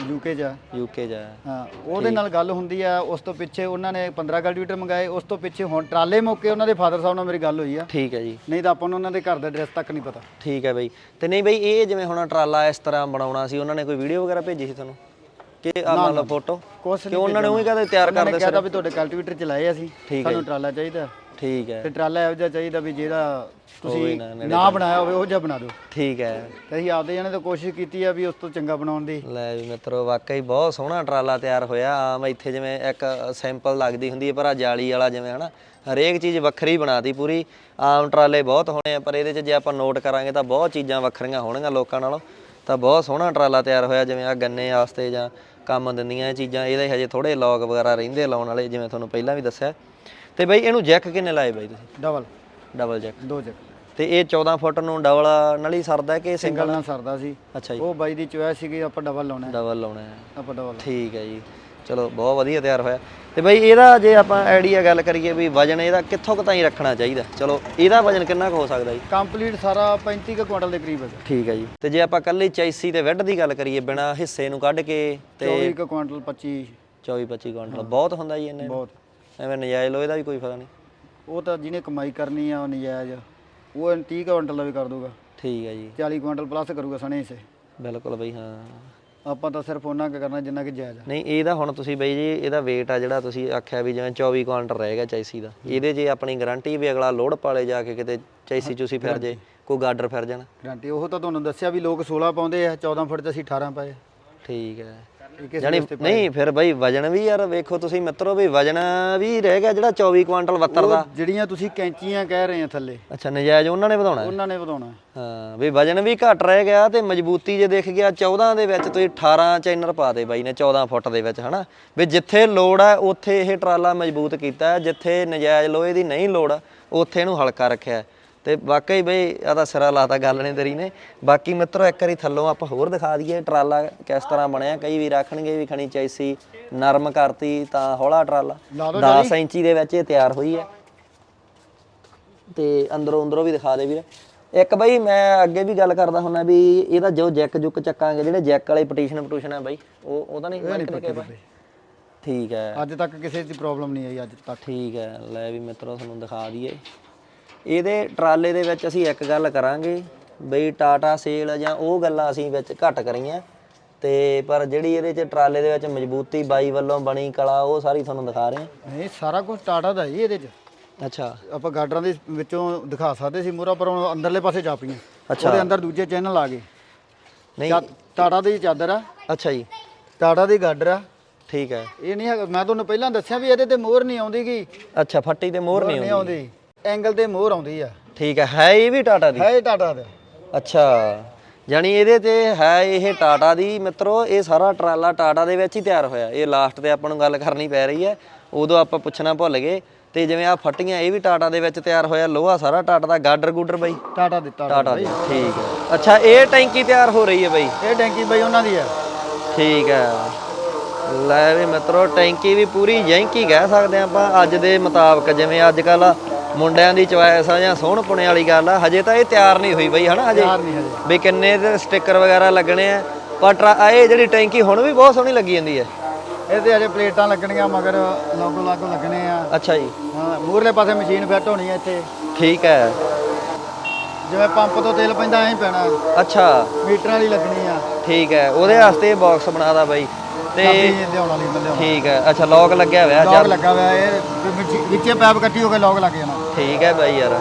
ਯੂਕੇ 'ਚ ਆ। ਯੂਕੇ ਜਾ ਹਾਂ ਉਹਦੇ ਨਾਲ ਗੱਲ ਹੁੰਦੀ ਆ ਉਸ ਤੋਂ ਪਿੱਛੇ ਉਹਨਾਂ ਨੇ 15 ਕਲਟੀਵੇਟਰ ਮੰਗਾਏ ਉਸ ਤੋਂ ਪਿੱਛੇ ਹੁਣ ਟਰਾਲੇ ਮੌਕੇ ਉਹਨਾਂ ਦੇ ਫਾਦਰ ਸਾਹਿਬ ਨਾਲ ਮੇਰੀ ਗੱਲ ਹੋਈ ਆ। ਠੀਕ ਹੈ ਜੀ। ਨਹੀਂ ਤਾਂ ਆਪਾਂ ਨੂੰ ਉਹਨਾਂ ਦੇ ਘਰ ਦਾ ਐਡਰੈਸ ਤੱਕ ਨਹੀਂ ਪਤਾ। ਠੀਕ ਹੈ ਬਈ। ਤੇ ਨਹੀਂ ਬਈ ਇਹ ਜਿਵੇਂ ਹੁਣ ਟਰਾਲਾ ਇਸ ਤਰ੍ਹਾਂ ਬਣਾਉਣਾ ਸੀ ਉਹਨਾਂ ਨੇ ਕੋਈ ਵੀਡੀਓ ਵਗੈਰਾ ਭੇਜੀ ਸੀ ਤੁਹਾਨੂੰ? ਕਿ ਆ ਮੰਨ ਲਓ ਫੋਟੋ ਕੁਛ ਕਿ ਉਹਨਾਂ ਨੇ ਉਹੀ ਕਹਦੇ ਤਿਆਰ ਕਰਦੇ ਕਿਹਾ ਤਾਂ ਵੀ ਤੁਹਾਡੇ ਕਲਟੀਵੇਟਰ ਚਲਾਏ ਅਸੀਂ ਠੀਕ ਹੈ ਸਾਨੂੰ ਟਰਾਲਾ ਚਾਹੀਦਾ। ਠੀਕ ਹੈ ਤੇ ਟਰਾਲਾ ਇਹੋ ਜਿਹਾ ਚਾਹੀਦਾ ਵੀ ਜਿਹੜਾ ਤੁਸੀਂ ਨਾ, ਨਾ ਬਣਾਇਆ ਹੋਵੇ ਉਹ ਜਿਹਾ ਬਣਾ ਦਿਓ। ਠੀਕ ਹੈ। ਤੇ ਅਸੀਂ ਆਪਦੇ ਜਣੇ ਤਾਂ ਕੋਸ਼ਿਸ਼ ਕੀਤੀ ਆ ਵੀ ਉਸ ਤੋਂ ਚੰਗਾ ਬਣਾਉਣ ਦੀ। ਲੈ ਵੀ ਮਿੱਤਰੋ ਵਾਕਈ ਬਹੁਤ ਸੋਹਣਾ ਟਰਾਲਾ ਤਿਆਰ ਹੋਇਆ। ਆਮ ਇੱਥੇ ਜਿਵੇਂ ਇੱਕ ਸੈਂਪਲ ਲੱਗਦੀ ਹੁੰਦੀ ਹੈ ਪਰ ਆ ਜਾਲੀ ਵਾਲਾ ਜਿਵੇਂ ਹਨਾ ਹਰੇਕ ਚੀਜ਼ ਵੱਖਰੀ ਬਣਾਤੀ ਪੂਰੀ। ਆਮ ਟਰਾਲੇ ਬਹੁਤ ਹੋਣੇ ਆ ਪਰ ਇਹਦੇ 'ਚ ਜੇ ਆਪਾਂ ਨੋਟ ਕਰਾਂਗੇ ਤਾਂ ਬਹੁਤ ਚੀਜ਼ਾਂ ਵੱਖਰੀਆਂ ਹੋਣਗੀਆਂ ਲੋਕਾਂ ਨਾਲੋਂ। ਤਾਂ ਬਹੁਤ ਸੋਹਣਾ ਟਰਾਲਾ ਤਿਆਰ ਹੋਇਆ ਜਿਵੇਂ ਆ ਗੰਨੇ ਵਾਸਤੇ ਜਾਂ ਕੰਮ ਦਿੰਦੀਆਂ ਇਹ ਚੀਜ਼ਾਂ। ਇਹਦੇ ਹਜੇ ਥੋੜੇ ਲੌਗ ਵਗੈਰਾ ਰਹਿੰਦੇ ਲਾਉਣ ਵਾਲੇ ਜਿਵੇਂ ਤੁਹਾਨੂੰ ਪਹਿਲਾਂ ਵੀ ਦੱਸਿਆ। ਤੇ ਬਈ ਇਹਨੂੰ ਜੈਕ ਕਿੰਨੇ ਲਾਏ ਬਾਈ ਤੁਸੀਂ? ਡਬਲ ਡਬਲ ਜੈਕ ਦੋ ਚੱਕ ਤੇ ਇਹ 14 ਫੁੱਟ ਨੂੰ ਡਬਲ ਨਾਲ ਹੀ ਸਰਦਾ ਕਿ ਸਿੰਗਲ ਸਿੰਗਲ ਨਾਲ ਸਰਦਾ ਸੀ। ਅੱਛਾ ਜੀ। ਉਹ ਬਾਈ ਦੀ ਚੋਇਸ ਸੀਗੀ ਆਪਾਂ ਡਬਲ ਲਾਉਣਾ ਹੈ। ਡਬਲ ਲਾਉਣਾ ਹੈ। ਆਪਾਂ ਡਬਲ ਠੀਕ ਹੈ ਜੀ। ਚਲੋ ਬਹੁਤ ਵਧੀਆ ਤਿਆਰ ਹੋਇਆ। ਤੇ ਬਈ ਇਹਦਾ ਜੇ ਆਪਾਂ ਆਈਡੀਆ ਗੱਲ ਕਰੀਏ ਵੀ ਵਜਨ ਇਹਦਾ ਕਿੱਥੋਂ ਕੁ ਤਾਈਂ ਰੱਖਣਾ ਚਾਹੀਦਾ? ਚਲੋ ਇਹਦਾ ਵਜਨ ਕਿੰਨਾ ਕੁ ਹੋ ਸਕਦਾ ਜੀ? ਕੰਪਲੀਟ ਸਾਰਾ 35 ਕੁ ਕੁਇੰਟਲ ਦੇ ਕਰੀਬ ਹੈ। ਠੀਕ ਹੈ ਜੀ। ਤੇ ਜੇ ਆਪਾਂ ਕੱਲੀ ਚੈਸੀ ਤੇ ਵੈੱਡ ਦੀ ਗੱਲ ਕਰੀਏ ਬਿਨਾ ਹਿੱਸੇ ਨੂੰ ਕੱਢ ਕੇ ਤੇ 24 ਕੁ ਕੁਇੰਟਲ 25 24 25 ਕੁਇੰਟਲ ਬਹੁਤ ਹੁੰਦਾ ਜੀ ਇੰਨੇ ਬਹੁਤ। ਐਵੇਂ ਨਜਾਇਜ਼ ਲੋ ਇਹਦਾ ਵੀ ਕੋਈ ਫਾਇਦਾ ਨਹੀਂ। ਉਹ ਤਾਂ ਜਿਹਨੇ ਕਮਾਈ ਕਰਨੀ ਆ ਉਹ ਨਜਾਇਜ਼। ਉਹ 30 ਕੁਇੰਟਲ ਦਾ ਵੀ ਕਰ ਦੂਗਾ ਠੀਕ ਹੈ ਜੀ। 40 ਕੁਇੰਟਲ ਪਲੱਸ ਕਰੂਗਾ ਸਣੇ ਸੇ ਬਿਲਕੁਲ ਬਈ ਹਾਂ। ਆਪਾਂ ਤਾਂ ਸਿਰਫ ਉਹਨਾਂ ਕੁ ਕਰਨਾ ਜਿੰਨਾ ਕਿ ਜਾਇਜ਼ ਆ। ਨਹੀਂ ਇਹਦਾ ਹੁਣ ਤੁਸੀਂ ਬਈ ਜੀ ਇਹਦਾ weight ਆ ਜਿਹੜਾ ਤੁਸੀਂ ਆਖਿਆ ਵੀ ਜਿਵੇਂ 24 ਕੁਆਂਟਲ ਰਹਿ ਗਿਆ ਚੈਸੀ ਦਾ। ਇਹਦੇ ਜੇ ਆਪਣੀ ਗਾਰੰਟੀ ਵੀ ਅਗਲਾ ਲੋਡ ਪਾਲੇ ਜਾ ਕੇ ਕਿਤੇ ਚੈਸੀ ਚੂਸੀ ਫਿਰ ਜੇ ਕੋਈ ਗਾਡਰ ਫਿਰ ਜਾਣ। ਗਰੰਟੀ ਉਹ ਤਾਂ ਤੁਹਾਨੂੰ ਦੱਸਿਆ ਵੀ ਲੋਕ 16 ਪਾਉਂਦੇ ਆ 14 ਫੁੱਟ ਤੇ ਅਸੀਂ 18 ਪਾਏ। ਠੀਕ ਹੈ। ਜਾਨੀ ਨਹੀਂ ਫਿਰ ਬਈ ਵਜਨ ਵੀ ਯਾਰ ਵੇਖੋ ਤੁਸੀਂ ਮਿੱਤਰੋ ਵੀ ਵਜਨ ਵੀ ਰਹਿ ਗਿਆ ਜਿਹੜਾ 24 ਕੁਆਂਟਲ 72 ਦਾ ਜਿਹੜੀਆਂ ਤੁਸੀਂ ਕੈਂਚੀਆਂ ਕਹਿ ਰਹੇ ਆ ਥੱਲੇ ਅੱਛਾ ਨਜਾਇਜ਼ ਉਹਨਾਂ ਨੇ ਵਧਾਉਣਾ? ਉਹਨਾਂ ਨੇ ਵਧਾਉਣਾ ਹੈ। ਵੀ ਵਜਨ ਵੀ ਘਟ ਰਹਿ ਗਿਆ ਤੇ ਮਜ਼ਬੂਤੀ ਜੇ ਦੇਖ ਗਿਆ 14 ਦੇ ਵਿੱਚ ਤੁਸੀਂ 18 ਚੈਨਰ ਪਾ ਦੇ ਬਾਈ ਨੇ 14 ਫੁੱਟ ਦੇ ਵਿੱਚ ਹਨਾ ਵੀ ਜਿੱਥੇ ਲੋੜ ਹੈ ਉੱਥੇ ਇਹ ਟਰਾਲਾ ਮਜ਼ਬੂਤ ਕੀਤਾ ਜਿੱਥੇ ਨਜਾਇਜ਼ ਲੋਹੇ ਦੀ ਨਹੀਂ ਲੋੜ ਉੱਥੇ ਇਹਨੂੰ ਹਲਕਾ ਰੱਖਿਆ। ਤੇ ਵਾਕਈ ਬਈ ਆ ਤਾਂ ਸਿਰਾ ਲਾਤਾ ਗੱਲ ਨੇ ਤੇਰੀ ਨੇ। ਬਾਕੀ ਮਿੱਤਰੋ ਇੱਕ ਵਾਰੀ ਥੱਲੋਂ ਆਪਾਂ ਹੋਰ ਦਿਖਾ ਦਈਏ। ਟਰਾਲਾ ਕਿਸ ਤਰ੍ਹਾਂ ਬਣਿਆ? ਕਈ ਵੀ ਰੱਖਣਗੇ ਵੀ ਖਣੀ ਚਾਹੀਸੀ ਨਰਮ ਕਰਤੀ ਤਾਂ ਹੌਲਾ ਟਰਾਲਾ। ਲਾ ਦਿਓ 10 ਇੰਚੀ ਦੇ ਵਿੱਚ ਇਹ ਤਿਆਰ ਹੋਈ ਹੈ। ਤੇ ਅੰਦਰੋਂ ਅੰਦਰੋਂ ਵੀ ਦਿਖਾ ਦੇ ਵੀਰ। ਇੱਕ ਬਈ ਮੈਂ ਅੱਗੇ ਵੀ ਗੱਲ ਕਰਦਾ ਹੁੰਦਾ ਵੀ ਇਹਦਾ ਜੋ ਜੈਕ ਜੁੱਕ ਚੱਕਾਂਗੇ ਜਿਹੜੇ ਜੈਕ ਵਾਲੇ ਪਟੀਸ਼ਨ ਪਟੂਸ਼ਨ ਹੈ ਬਾਈ ਉਹ ਉਹਦਾ ਨਹੀਂ ਪੱਕੇ ਪੱਕੇ। ਠੀਕ ਹੈ। ਅੱਜ ਤੱਕ ਕਿਸੇ ਦੀ ਪ੍ਰੋਬਲਮ ਨਹੀਂ ਆਈ ਅੱਜ ਤੱਕ। ਠੀਕ ਹੈ ਲੈ ਵੀ ਮਿੱਤਰੋ ਤੁਹਾਨੂੰ ਦਿਖਾ ਦਈਏ। ਇਹਦੇ ਟਰਾਲੇ ਦੇ ਵਿੱਚ ਅਸੀਂ ਇੱਕ ਗੱਲ ਕਰਾਂਗੇ ਬਈ ਟਾਟਾ ਸੇਲ ਜਾਂ ਉਹ ਗੱਲਾਂ ਅਸੀਂ ਵਿੱਚ ਘੱਟ ਕਰੀਆਂ ਤੇ ਪਰ ਜਿਹੜੀ ਇਹਦੇ ਚ ਟਰਾਲੇ ਦੇ ਵਿੱਚ ਮਜ਼ਬੂਤੀ ਬਾਈ ਵੱਲੋਂ ਬਣੀ ਕਲਾ ਉਹ ਸਾਰੀ ਤੁਹਾਨੂੰ ਦਿਖਾ ਰਹੇ ਨਹੀਂ ਸਾਰਾ ਕੁਝ ਟਾਟਾ ਦਾ ਹੀ ਇਹਦੇ 'ਚ। ਹਾਂ ਅੱਛਾ। ਆਪਾਂ ਗਾਡਰਾਂ ਦੇ ਵਿੱਚੋਂ ਦਿਖਾ ਸਕਦੇ ਸੀ ਮੂਰਾ ਪਰ ਹੁਣ ਅੰਦਰਲੇ ਪਾਸੇ ਚਾਪੀਆਂ। ਅੱਛਾ। ਉਹਦੇ ਅੰਦਰ ਦੂਜੇ ਚੈਨਲ ਆ ਗਏ ਨਹੀਂ। ਟਾਟਾ ਦੀ ਚਾਦਰ ਆ। ਅੱਛਾ ਜੀ। ਟਾਟਾ ਦੀ ਗਾਡਰ ਆ। ਠੀਕ ਹੈ। ਇਹ ਨਹੀਂ ਹੈਗਾ ਮੈਂ ਤੁਹਾਨੂੰ ਪਹਿਲਾਂ ਦੱਸਿਆ ਵੀ ਇਹਦੇ ਤੇ ਮੋਹਰ ਨਹੀਂ ਆਉਂਦੀ ਗੀ। ਅੱਛਾ ਫੱਟੀ ਤੇ ਮੋਹਰ ਨਹੀਂ ਆਉਂਦੀ। ਐਂਗਲ ਤੇ ਮੋਹਰ ਆਉਂਦੀ ਆ। ਠੀਕ ਹੈ ਹੈ ਇਹ ਵੀ ਟਾਟਾ ਦੀ? ਹੈ ਇਹ ਟਾਟਾ ਦਾ। ਅੱਛਾ ਜਾਣੀ ਇਹਦੇ ਤੇ ਹੈ ਇਹ ਟਾਟਾ ਦੀ ਮਿੱਤਰੋ ਇਹ ਸਾਰਾ ਟਰਾਲਾ ਟਾਟਾ ਦੇ ਵਿੱਚ ਹੀ ਤਿਆਰ ਹੋਇਆ। ਇਹ ਲਾਸਟ ਤੇ ਆਪਾਂ ਨੂੰ ਗੱਲ ਕਰਨੀ ਪੈ ਰਹੀ ਹੈ ਉਦੋਂ ਆਪਾਂ ਪੁੱਛਣਾ ਭੁੱਲ ਗਏ। ਤੇ ਜਿਵੇਂ ਆ ਫੱਟੀਆਂ ਇਹ ਵੀ ਟਾਟਾ ਦੇ ਵਿੱਚ ਤਿਆਰ ਹੋਇਆ। ਲੋਹਾ ਸਾਰਾ ਟਾਟਾ ਦਾ ਗਾਡਰ ਗੁੱਡਰ ਬਾਈ? ਟਾਟਾ ਦਿੱਤਾ ਟਾਟਾ ਦੀ। ਠੀਕ ਹੈ ਅੱਛਾ ਇਹ ਟੈਂਕੀ ਤਿਆਰ ਹੋ ਰਹੀ ਹੈ ਬਾਈ? ਇਹ ਟੈਂਕੀ ਬਈ ਉਹਨਾਂ ਦੀ ਹੈ ਠੀਕ ਹੈ ਲੈ ਵੀ ਮਿੱਤਰੋ ਟੈਂਕੀ ਵੀ ਪੂਰੀ ਯੈਂਕੀ ਕਹਿ ਸਕਦੇ ਆਪਾਂ ਅੱਜ ਦੇ ਮੁਤਾਬਕ ਜਿਵੇਂ ਅੱਜ ਕੱਲ ਮੁੰਡਿਆਂ ਦੀ ਚੁਆਇਸ ਆ ਜਾਂ ਸੋਹਣ ਪੁਣੇ ਵਾਲੀ ਗੱਲ ਆ ਹਜੇ ਤਾਂ ਇਹ ਤਿਆਰ ਨਹੀਂ ਹੋਈ ਬਈ ਹਨਾ ਹਜੇ? ਹਜੇ। ਵੀ ਕਿੰਨੇ ਦੇ ਸਟicker ਵਗੈਰਾ ਲੱਗਣੇ ਆ ਪਰ ਇਹ ਜਿਹੜੀ ਟੈਂਕੀ ਹੁਣ ਵੀ ਬਹੁਤ ਸੋਹਣੀ ਲੱਗੀ ਜਾਂਦੀ ਹੈ। ਇਹਦੇ ਅਜੇ ਪਲੇਟਾਂ ਲੱਗਣੀਆਂ ਮਗਰ ਲੋਗੋ ਲਾਗੋ ਲੱਗਣੇ ਆ। ਅੱਛਾ ਜੀ। ਹਾਂ ਮੂਰਲੇ ਪਾਸੇ ਮਸ਼ੀਨ ਫਿੱਟ ਹੋਣੀ ਹੈ ਇੱਥੇ। ਠੀਕ ਹੈ। ਜਿਵੇਂ ਪੰਪ ਤੋਂ ਤੇਲ ਪੈਂਦਾ ਐਂ ਪੈਣਾ। ਅੱਛਾ। ਮੀਟਰ ਵਾਲੀ ਲੱਗਣੀ ਆ। ਠੀਕ ਹੈ ਉਹਦੇ ਵਾਸਤੇ ਬਾਕਸ ਬਣਾਦਾ ਬਾਈ। ਤੇ ਲਿਆਉਣ ਵਾਲੀ ਠੀਕ ਹੈ। ਅੱਛਾ ਲੌਕ ਲੱਗਿਆ ਹੋਇਆ ਲੌਕ ਲੱਗਾ ਹੋਇਆ ਇਹ ਵਿੱਚ- ਪੈਪ ਕੱਟੀ ਹੋ ਕੇ ਲੌਕ ਲੱਗ ਜਾਣਾ। ਠੀਕ ਹੈ ਬਾਈ ਯਾਰ।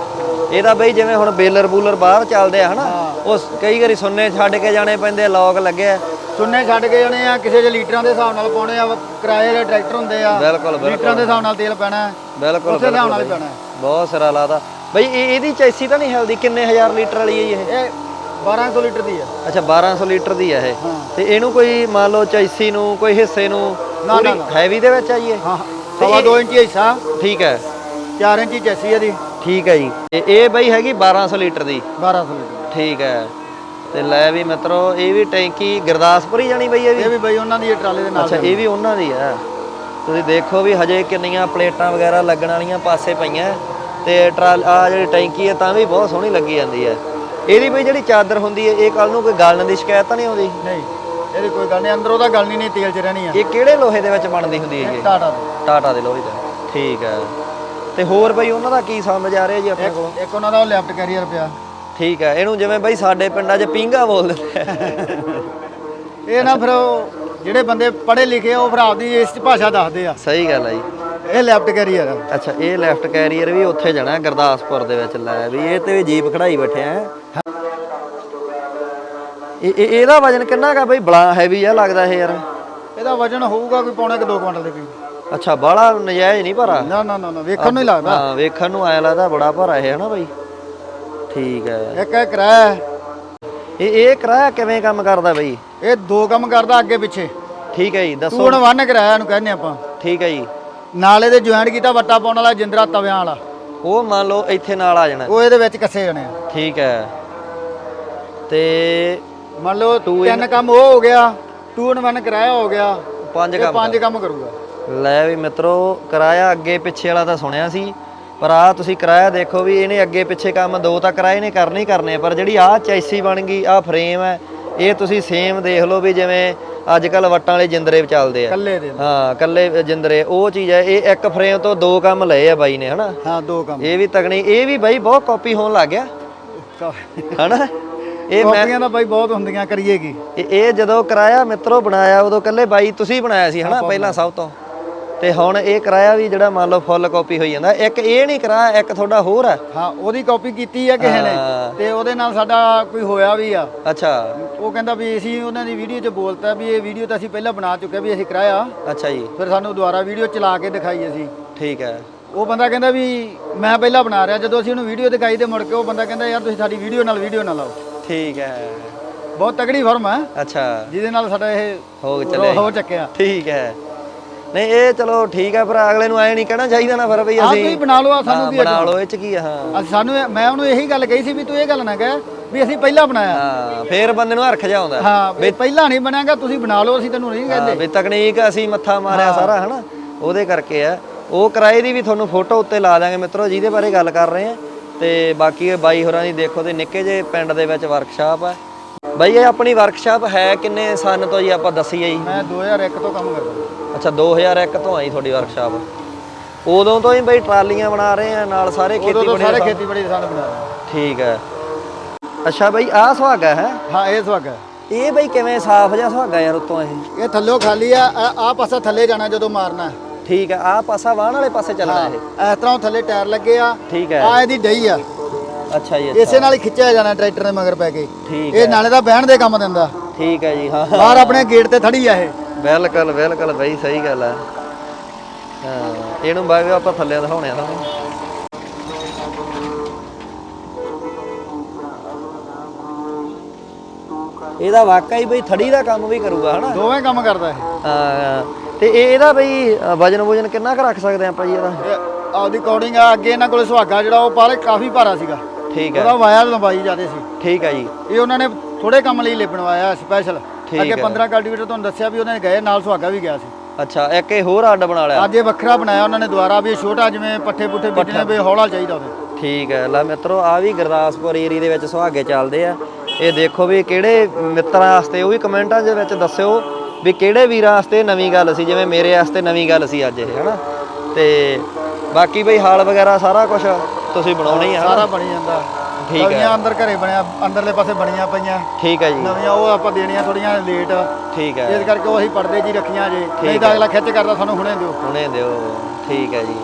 ਇਹ ਤਾਂ ਬਈ ਜਿਵੇਂ ਹੁਣ ਬੇਲਰ ਬੂਲਰ ਬਾਹਰ ਚੱਲਦੇ ਆ ਹਨਾ? ਉਹ ਕਈ ਵਾਰੀ ਸੁੰਨੇ ਛੱਡ ਕੇ ਜਾਣੇ ਪੈਂਦੇ ਲੌਕ ਲੱਗਿਆ ਸੁੰਨੇ ਛੱਡ ਕੇ ਜਾਣੇ ਆ ਕਿਸੇ ਦੇ ਲੀਟਰਾਂ ਦੇ ਹਿਸਾਬ ਨਾਲ ਪਾਉਣੇ ਆ ਕਿਰਾਏ ਦੇ ਟਰੈਕਟਰ ਹੁੰਦੇ ਆ। ਬਿਲਕੁਲ ਬਿਲਕੁਲ। ਲੀਟਰਾਂ ਦੇ ਹਿਸਾਬ ਨਾਲ ਤੇਲ ਪੈਣਾ। ਬਿਲਕੁਲ ਉੱਥੇ ਲਿਆਉਣ ਵਾਲੀ ਪੈਣਾ। ਬਹੁਤ ਸਿਰਾ ਲਾਦਾ। ਬਈ ਇਹ ਇਹਦੀ ਚੈਸੀ ਤਾਂ ਨਹੀਂ ਹਿਲਦੀ? ਕਿੰਨੇ ਹਜ਼ਾਰ ਲੀਟਰ ਵਾਲੀ ਹੈ ਇਹ 1200 ਲੀਟਰ ਦੀ ਹੈ। ਅੱਛਾ 1200 ਲੀਟਰ ਦੀ ਹੈ ਇਹ। ਤੇ ਇਹਨੂੰ ਕੋਈ ਮੰਨ ਲਓ ਚੈਸੀ ਨੂੰ ਕੋਈ ਹਿੱਸੇ ਨੂੰ ਨਾ, ਨਾ। ਹੈਵੀ ਦੇ ਵਿੱਚ ਆ ਜੀ ਇਹ? ਹਾਂ ਸਵਾ 2 ਇੰਚੀ ਹਿੱਸਾ। ਠੀਕ ਹੈ। 4 ਇੰਚੀ ਚੈਸੀ ਇਹਦੀ। ਠੀਕ ਹੈ ਜੀ। ਤੇ ਇਹ ਬਈ ਹੈਗੀ 1200 ਲੀਟਰ ਦੀ। 1200 ਲੀਟਰ। ਠੀਕ ਹੈ। ਤੇ ਲੈ ਵੀ ਮਿੱਤਰੋ ਇਹ ਵੀ ਟੈਂਕੀ ਗੁਰਦਾਸਪੁਰ ਹੀ ਜਾਣੀ ਬਈ ਇਹ ਵੀ? ਇਹ ਵੀ ਬਈ ਉਹਨਾਂ ਦੀ ਇਹ ਟਰਾਲੇ ਦੇ ਨਾਲ ਅੱਛਾ ਇਹ ਵੀ ਉਹਨਾਂ ਦੀ ਹੈ। ਤੁਸੀਂ ਦੇਖੋ ਵੀ ਹਜੇ ਕਿੰਨੀਆਂ ਪਲੇਟਾਂ ਵਗੈਰਾ ਲੱਗਣ ਵਾਲੀਆਂ ਪਾਸੇ ਪਈਆਂ। ਤੇ ਟਰਾਲ ਆ ਜਿਹੜੀ ਟੈਂਕੀ ਹੈ ਤਾਂ ਵੀ ਬਹੁਤ ਸੋਹਣੀ ਲੱਗੀ ਜਾਂਦੀ ਹੈ। ਇਹਦੀ ਬਈ ਜਿਹੜੀ ਚਾਦਰ ਹੁੰਦੀ ਹੈ ਇਹ ਕੱਲ ਨੂੰ ਕੋਈ ਗਲਣ ਦੀ ਸ਼ਿਕਾਇਤ ਤਾਂ ਨਹੀਂ ਆਉਂਦੀ? ਨਹੀਂ ਇਹਦੀ ਕੋਈ ਗੱਲ ਨਹੀਂ ਅੰਦਰੋਂ ਤਾਂ ਗੱਲ ਨਹੀਂ ਤੇਲ 'ਚ ਰਹਿਣੀ ਆ। ਇਹ ਕਿਹੜੇ ਲੋਹੇ ਦੇ ਵਿੱਚ ਬਣਦੀ ਹੁੰਦੀ ਹੈ ਇਹ? ਟਾਟਾ ਦੀ। ਟਾਟਾ ਦੇ ਲੋਹੇ ਦਾ। ਠੀਕ ਹੈ। ਤੇ ਹੋਰ ਬਈ ਉਹਨਾਂ ਦਾ ਕੀ ਸਮਝ ਆ ਰਿਹਾ ਜੀ ਆਪਣੇ ਕੋਲ? ਇੱਕ ਉਹਨਾਂ ਦਾ ਉਹ ਲੈਫਟ ਕੈਰੀਅਰ ਪਿਆ। ਠੀਕ ਹੈ ਇਹਨੂੰ ਜਿਵੇਂ ਬਈ ਸਾਡੇ ਪਿੰਡਾਂ 'ਚ ਪਿੰਗਾ ਬੋਲਦੇ ਆ ਇਹ ਨਾ ਫਿਰ ਉਹ ਜਿਹੜੇ ਬੰਦੇ ਪੜ੍ਹੇ ਲਿਖੇ ਆ ਉਹ ਫਿਰ ਆਪਦੀ ਇਸ ਭਾਸ਼ਾ ਦੱਸਦੇ ਆ। ਸਹੀ ਗੱਲ ਹੈ ਜੀ। ਇਹ ਲੈਫਟ ਕੈਰੀਅਰ ਆ। ਅੱਛਾ ਇਹ ਲੈਫਟ ਕੈਰੀਅਰ ਵੀ ਉੱਥੇ ਜਾਣਾ ਗੁਰਦਾਸਪੁਰ ਦੇ ਵਿੱਚ ਲੈ। ਵੀ ਇਹ ਤੇ ਵੀ ਜੀਪ ਖੜਾਈ ਬੈਠੇ ਆ। ਇਹ ਇਹ- ਇਹਦਾ ਵਜਨ ਕਿੰਨਾ ਕਾ ਬਈ? ਬੜਾ ਹੈਵੀ ਆ ਲੱਗਦਾ ਇਹ ਯਾਰ। ਇਹਦਾ ਵਜਨ ਹੋਊਗਾ ਕੋਈ ਪੌਣੇ ਕਿ 2 ਕੁਇੰਟਲ ਦੇ ਕਰੀਬ। ਅੱਛਾ ਬਾਹਲਾ ਨਜਾਇਜ਼ ਨਹੀਂ ਭਰਾ? ਨਾ ਨਾ ਨਾ ਨਾ ਵੇਖਣ ਨੂੰ ਹੀ ਲੱਗਦਾ। ਹਾਂ ਵੇਖਣ ਨੂੰ ਆਇਆ ਲੱਗਦਾ ਬੜਾ ਭਰਾ ਇਹ ਹਨਾ ਬਈ? ਠੀਕ ਹੈ ਇੱਕ ਇਹ ਕਿਰਾਇਆ ਹੈ। ਇਹ ਇਹ ਕਿਰਾਇਆ ਕਿਵੇਂ ਕੰਮ ਕਰਦਾ ਬਈ? ਇਹ ਦੋ ਕੰਮ ਕਰਦਾ ਅੱਗੇ ਪਿੱਛੇ। ਠੀਕ ਹੈ ਜੀ ਟੂ ਦੱਸੋ ਵਨ ਕਿਰਾਇਆ ਨੂੰ ਕਹਿੰਦੇ ਆਪਾਂ। ਠੀਕ ਹੈ ਜੀ। ਨਾਲੇ ਦੇ ਜੁਆਇੰਟ ਕੀਤਾ ਵੱਟਾ ਪਾਉਣ ਵਾਲਾ ਜਿੰਦਰਾ ਤਵਿਆਂ ਵਾਲਾ। ਉਹ ਮੰਨ ਲਓ ਇੱਥੇ ਨਾਲ ਆ ਜਾਣਾ। ਉਹ ਇਹਦੇ ਵਿੱਚ ਕੱਸੇ ਜਾਣੇ ਆ। ਠੀਕ ਹੈ ਤੇ ਮੰਨ ਲਓ ਤਿੰਨ ਕੰਮ ਉਹ ਹੋ ਗਿਆ ਟੂ ਇਨ ਵਨ ਕਿਰਾਇਆ ਹੋ ਗਿਆ ਪੰਜ ਕੰਮ ਪੰਜ ਕੰਮ ਕਰੂਗਾ। ਲੈ ਵੀ ਮਿੱਤਰੋ ਕਿਰਾਇਆ ਅੱਗੇ ਪਿੱਛੇ ਵਾਲਾ ਤਾਂ ਸੁਣਿਆ ਸੀ ਪਰ ਆ ਤੁਸੀਂ ਕਿਰਾਇਆ ਦੇਖੋ ਵੀ ਇਹਨੇ ਅੱਗੇ ਪਿੱਛੇ ਕੰਮ ਦੋ ਤਾਂ ਕਿਰਾਏ ਨੇ ਕਰਨੇ ਹੀ ਕਰਨੇ ਆ ਪਰ ਜਿਹੜੀ ਆ ਚੈਸੀ ਬਣ ਗਈ ਆ ਫਰੇਮ ਹੈ ਇਹ ਤੁਸੀਂ ਸੇਮ ਦੇਖ ਲਓ ਵੀ ਜਿਵੇਂ ਅੱਜ ਕੱਲ ਵੱਟਾਂ ਵਾਲੇ ਜਿੰਦਰੇ ਚੱਲਦੇ ਆ। ਦੇ। ਹਾਂ ਕੱਲੇ ਜਿੰਦਰੇ ਉਹ ਚੀਜ਼ ਹੈ ਇਹ ਇੱਕ ਫਰੇਮ ਤੋਂ ਦੋ ਕੰਮ ਲਏ ਆ ਬਾਈ ਨੇ ਹਨਾ? ਹਾਂ ਦੋ ਕੰਮ। ਇਹ ਵੀ ਤਗਣੀ ਇਹ ਵੀ ਬਾਈ ਬਹੁਤ ਕਾਪੀ ਹੋਣ ਲੱਗ ਗਿਆ। ਹਨਾ? ਇਹ ਮੈਂ ਕਾਪੀਆਂ ਤਾਂ ਬਾਈ ਬਹੁਤ ਹੁੰਦੀਆਂ ਕਰੀਏ ਕੀ? ਇਹ ਇਹ ਜਦੋਂ ਕਰਾਇਆ ਮਿੱਤਰੋ ਬਣਾਇਆ ਉਦੋਂ ਕੱਲੇ ਬਾਈ ਤੁਸੀਂ ਬਣਾਇਆ ਸੀ ਹਨਾ ਪਹਿਲਾਂ ਸਭ ਤੋਂ। ਤੇ ਹੁਣ ਇਹ ਕਰਾਇਆ ਵੀ ਜਿਹੜਾ ਮੰਨ ਲਓ ਫੁੱਲ ਕਾਪੀ ਹੋਈ ਜਾਂਦਾ ਇੱਕ ਇਹ ਨਹੀਂ ਕਰਾਇਆ ਇੱਕ ਤੁਹਾਡਾ ਹੋਰ ਆ। ਹਾਂ ਉਹਦੀ ਕਾਪੀ ਕੀਤੀ ਆ ਕਿਸੇ ਨੇ ਹਾਂ। ਤੇ ਉਹਦੇ ਨਾਲ ਸਾਡਾ ਕੋਈ ਹੋਇਆ ਵੀ ਆ। ਅੱਛਾ। ਉਹ ਕਹਿੰਦਾ ਵੀ ਅਸੀਂ ਉਹਨਾਂ ਦੀ ਵੀਡੀਓ 'ਚ ਬੋਲਤਾ ਵੀ ਇਹ ਵੀਡੀਓ ਤਾਂ ਅਸੀਂ ਪਹਿਲਾਂ ਬਣਾ ਚੁੱਕੇ ਵੀ ਅਸੀਂ ਕਰਾਇਆ। ਅੱਛਾ ਜੀ। ਫਿਰ ਸਾਨੂੰ ਦੁਬਾਰਾ ਵੀਡੀਓ ਚਲਾ ਕੇ ਦਿਖਾਈ ਅਸੀਂ। ਠੀਕ ਹੈ। ਉਹ ਬੰਦਾ ਕਹਿੰਦਾ ਵੀ ਮੈਂ ਪਹਿਲਾਂ ਬਣਾ ਰਿਹਾ ਜਦੋਂ ਅਸੀਂ ਉਹਨੂੰ ਵੀਡੀਓ ਦਿਖਾਈ ਤੇ ਮੁੜ ਕੇ ਉਹ ਬੰਦਾ ਕਹਿੰਦਾ ਯਾਰ ਤੁਸੀਂ ਸਾਡੀ ਵੀਡੀਓ ਨਾਲ ਵੀਡੀਓ ਨਾ ਲਾਓ। ਠੀਕ ਹੈ। ਬਹੁਤ ਤਗੜੀ ਫਰਮ ਹੈ। ਅੱਛਾ। ਜਿਹਦੇ ਨਾਲ ਸਾਡਾ ਇਹ ਹੋ ਚੱਲਿਆ। ਹੋ ਚੱਕਿਆ। ਠੀਕ ਹੈ। ਨਹੀਂ ਇਹ ਚਲੋ ਠੀਕ ਹੈ ਪਰ ਅਗਲੇ ਨੂੰ ਐ ਨਹੀਂ ਕਹਿਣਾ ਚਾਹੀਦਾ ਨਾ ਫਿਰ ਵੀ ਆਹ ਅਸੀਂ ਤੁਸੀਂ ਬਣਾ ਲਓ ਆਹ ਸਾਨੂੰ ਹਾਂ, ਕੀ ਬਣਾ ਲਓ ਇਹ ਚ ਕੀ ਆ ਹਾਂ। ਅਸੀਂ ਸਾਨੂੰ ਮੈਂ ਉਹਨੂੰ ਇਹੀ ਗੱਲ ਕਹੀ ਸੀ ਵੀ ਤੂੰ ਇਹ ਗੱਲ ਨਾ ਕਹਿ ਵੀ ਅਸੀਂ ਪਹਿਲਾਂ ਬਣਾਇਆ। ਹਾਂ ਫੇਰ ਬੰਦੇ ਨੂੰ ਹਰਖ ਜਾ ਆਉਂਦਾ। ਹਾਂ ਵੀ ਪਹਿਲਾਂ ਨਹੀਂ ਬਣਾਗਾ ਤੁਸੀਂ ਬਣਾ ਲਓ ਅਸੀਂ ਤੈਨੂੰ ਨਹੀਂ ਹਾਂ, ਕਹਿੰਦੇ ਵੀ ਤਕਨੀਕ ਅਸੀਂ ਮੱਥਾ ਮਾਰਿਆ ਸਾਰਾ ਹਨਾ? ਉਹਦੇ ਕਰਕੇ ਆ ਉਹ ਕਿਰਾਏ ਦੀ ਵੀ ਤੁਹਾਨੂੰ ਫੋਟੋ ਉੱਤੇ ਲਾ ਦਾਂਗੇ ਮਿੱਤਰੋ ਜਿਹਦੇ ਬਾਰੇ ਗੱਲ ਕਰ ਰਹੇ ਆ। ਤੇ ਬਾਕੀ ਇਹ ਬਾਈ ਹੋਰਾਂ ਦੀ ਦੇਖੋ ਤੇ ਨਿੱਕੇ ਜੇ ਪਿੰਡ ਦੇ ਵਿੱਚ ਵਰਕਸ਼ਾਪ ਆ। ਬਾਈ ਇਹ ਆਪਣੀ ਵਰਕਸ਼ਾਪ ਹੈ ਕਿੰਨੇ ਸਾਲ ਤੋਂ ਜੀ ਆਪਾਂ ਦੱਸੀਏ ਜੀ? ਮੈਂ 2001 ਤੋਂ ਕੰਮ ਕਰਦਾ। ਅੱਛਾ 2001 ਤੋਂ ਆਈ ਤੁਹਾਡੀ ਵਰਕਸ਼ਾਪ ਉਦੋਂ ਤੋਂ ਹੀ ਬਈ ਟਰਾਲੀਆਂ ਬਣਾ ਰਹੇ ਆ ਨਾਲ ਸਾਰੇ ਉਦੋਂ ਖੇਤੀਬਾੜੀ ਸਾਰੇ ਦਾ ਖੇਤੀਬਾੜੀ ਦੇ ਸਾਨੂੰ ਬਣਾ ਰਹੇ ਠੀਕ ਹੈ। ਅੱਛਾ ਬਈ ਆਹ ਸੁਹਾਗਾ ਹੈ? ਹਾਂ ਇਹ ਸਵਾਗ ਹੈ ਇਹ ਬਈ ਕਿਵੇਂ ਸਾਫ਼ ਜਿਹਾ ਸੁਹਾਗਾ ਯਾਰ ਉਤੋਂ ਇਹ? ਇਹ ਥੱਲਿਓ ਖਾਲੀ ਆ ਆ ਪਾਸਾ ਥੱਲੇ ਜਾਣਾ ਜਦੋਂ ਮਾਰਨਾ। ਹੈ। ਠੀਕ ਹੈ ਆਹ ਪਾਸਾ ਵਾਹਣ ਵਾਲੇ ਪਾਸੇ ਚੱਲਣਾ ਇਹ? ਇਸ ਤਰ੍ਹਾਂ ਉਹ ਥੱਲੇ ਟਾਇਰ ਲੱਗੇ ਆ ਠੀਕ ਹੈ। ਆ ਇਹਦੀ ਡਈ ਆ। ਅੱਛਾ ਜੀ ਅੱਛਾ। ਇਸੇ ਨਾਲ ਹੀ ਖਿੱਚਿਆ ਜਾਣਾ ਟਰੈਕਟਰ ਦੇ ਮਗਰ ਪੈ ਕੇ। ਠੀਕ ਇਹ ਨਾਲੇ ਦਾ ਬਹਿਣ ਦੇ ਕੰਮ ਦਿੰਦਾ। ਠੀਕ ਹੈ ਜੀ ਹਾਂ। ਬਾਹਰ ਆਪਣੇ ਗੇਟ ਤੇ ਥੜੀ ਆ ਇਹ। ਬਿਲਕੁਲ ਬਿਲਕੁਲ ਬਈ ਸਹੀ ਗੱਲ ਹੈ ਹਾਂ ਇਹਨੂੰ ਬਾਅਦ ਆਪਾਂ ਥੱਲੇ ਦਿਖਾਉਣੇ ਆ ਤੁਹਾਨੂੰ। ਇਹਦਾ ਵਾਕਈ ਬਈ ਥੜੀ ਦਾ ਕੰਮ ਵੀ ਕਰੂਗਾ ਹਨਾ? ਦੋਵੇਂ ਕੰਮ ਕਰਦਾ ਇਹ। ਹਾਂ, ਤੇ ਇਹ ਇਹਦਾ ਬਈ ਵਜਨ ਵਜਨ ਕਿੰਨਾ ਕੁ ਰੱਖ ਸਕਦੇ ਆਪਾਂ ਜੀ ਇਹਦਾ? ਇਹ ਆਪਦੀ ਕੋਡਿੰਗ ਆ ਅੱਗੇ ਇਹਨਾਂ ਕੋਲੇ ਸੁਹਾਗਾ ਜਿਹੜਾ ਉਹ ਪਾਲੇ ਕਾਫੀ ਭਾਰਾ ਸੀਗਾ। ਠੀਕ ਹੈ। ਉਹਦਾ ਵਾਇਆ ਲੰਬਾਈ ਜ਼ਿਆਦੇ ਸੀ। ਠੀਕ ਹੈ ਜੀ। ਇਹ ਉਹਨਾਂ ਨੇ ਥੋੜੇ ਕੰਮ ਲਈ ਲੈ ਬਣਵਾਇਆ ਸਪੈਸ਼ਲ ਠੀਕ ਅੱਗੇ ਹੈ। 15 ਕਲਟੀਵੇਟਰ ਤੁਹਾਨੂੰ ਦੱਸਿਆ ਵੀ ਉਹਨਾਂ ਨੇ ਗਏ ਨਾਲ ਸੁਹਾਗਾ ਵੀ ਗਿਆ ਸੀ। ਅੱਛਾ ਇੱਕ ਇਹ ਹੋਰ ਅੱਡ ਬਣਾ ਲਿਆ। ਅੱਜ ਇਹ ਵੱਖਰਾ ਬਣਾਇਆ ਉਹਨਾਂ ਨੇ ਦੁਬਾਰਾ ਵੀ ਇਹ ਛੋਟਾ ਜਿਵੇਂ ਪੱਠੇ ਪੁੱਠੇ ਬੀਜਣੇ ਵੀ ਹੌਲਾ ਚਾਹੀਦਾ ਉਹਦੇ। ਠੀਕ ਹੈ ਲੈ ਮਿੱਤਰੋ ਆ ਵੀ ਗੁਰਦਾਸਪੁਰ ਏਰੀਆ ਦੇ ਵਿੱਚ ਸੁਹਾਗੇ ਚੱਲਦੇ ਆ। ਇਹ ਦੇਖੋ ਵੀ ਕਿਹੜੇ ਮਿੱਤਰਾਂ ਵਾਸਤੇ ਉਹ ਵੀ ਕਮੈਂਟਾਂ ਦੇ ਵਿੱਚ ਦੱਸਿਓ ਵੀ ਕਿਹੜੇ ਵੀਰਾਂ ਵਾਸਤੇ ਨਵੀਂ ਗੱਲ ਸੀ ਜਿਵੇਂ ਮੇਰੇ ਵਾਸਤੇ ਨਵੀਂ ਗੱਲ ਸੀ ਅੱਜ ਇਹ ਹਨਾ? ਤੇ ਬਾਕੀ ਬਈ ਹਾਲ ਵਗੈਰਾ ਸਾਰਾ ਕੁਝ ਤੁਸੀਂ ਬਣਾਉਣਾ ਹੀ ਆ? ਸਾਰਾ ਬਣੀ ਜਾਂਦਾ। ਠੀਕ ਹੈ। ਅੰਦਰ ਘਰੇ ਬਣਿਆ ਅੰਦਰਲੇ ਪਾਸੇ ਬਣੀਆਂ ਪਈਆਂ। ਠੀਕ ਹੈ ਜੀ। ਨਵੀਆਂ ਉਹ ਆਪਾਂ ਦੇਣੀਆਂ ਥੋੜੀਆਂ ਲੇਟ ਠੀਕ ਹੈ ਇਸ ਕਰਕੇ ਉਹ ਅਸੀਂ ਪਰਦੇ ਜੀ ਰੱਖੀਆਂ ਜੇ। ਨਹੀਂ ਤਾਂ ਅਗਲਾ ਖਿੱਚ ਕਰਦਾ ਸਾਨੂੰ ਹੁਣੇ ਦਿਓ। ਹੁਣੇ ਦਿਓ। ਠੀਕ ਹੈ ਜੀ।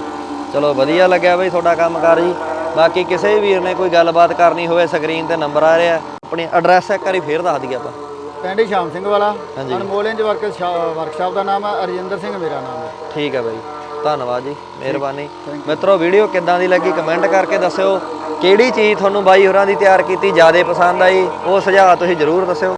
ਚਲੋ ਵਧੀਆ ਲੱਗਿਆ ਬਈ ਤੁਹਾਡਾ ਕੰਮਕਾਰ ਜੀ। ਬਾਕੀ ਕਿਸੇ ਵੀ ਵੀਰ ਨੇ ਕੋਈ ਗੱਲਬਾਤ ਕਰਨੀ ਹੋਵੇ ਸਕਰੀਨ ਤੇ ਨੰਬਰ ਆ ਰਿਹਾ ਆਪਣੀ ਐਡਰੈਸ ਇੱਕ ਵਾਰੀ ਫੇਰ ਦੱਸ ਦਈਏ ਆਪਾਂ। ਪਿੰਡ ਸ਼ਾਮ ਸਿੰਘ ਵਾਲਾ। ਅਨਮੋਲ ਇੰਜ ਵਰਕ ਵਰਕਸ਼ਾਪ ਦਾ ਨਾਮ ਹੈ ਅਰਜਿੰਦਰ ਸਿੰਘ ਮੇਰਾ ਨਾਮ ਹੈ ਠੀਕ ਹੈ ਬਾਈ ਧੰਨਵਾਦ ਜੀ ਮਿਹਰਬਾਨੀ। ਮਿੱਤਰੋ ਵੀਡੀਓ ਕਿੱਦਾਂ ਦੀ ਲੱਗੀ ਕਮੈਂਟ ਕਰਕੇ ਦੱਸਿਓ ਕਿਹੜੀ ਚੀਜ਼ ਤੁਹਾਨੂੰ ਬਾਈ ਹੋਰਾਂ ਦੀ ਤਿਆਰ ਕੀਤੀ ਜ਼ਿਆਦਾ ਪਸੰਦ ਆਈ ਉਹ ਸੁਝਾਅ ਤੁਸੀਂ ਜਰੂਰ ਦੱਸਿਓ।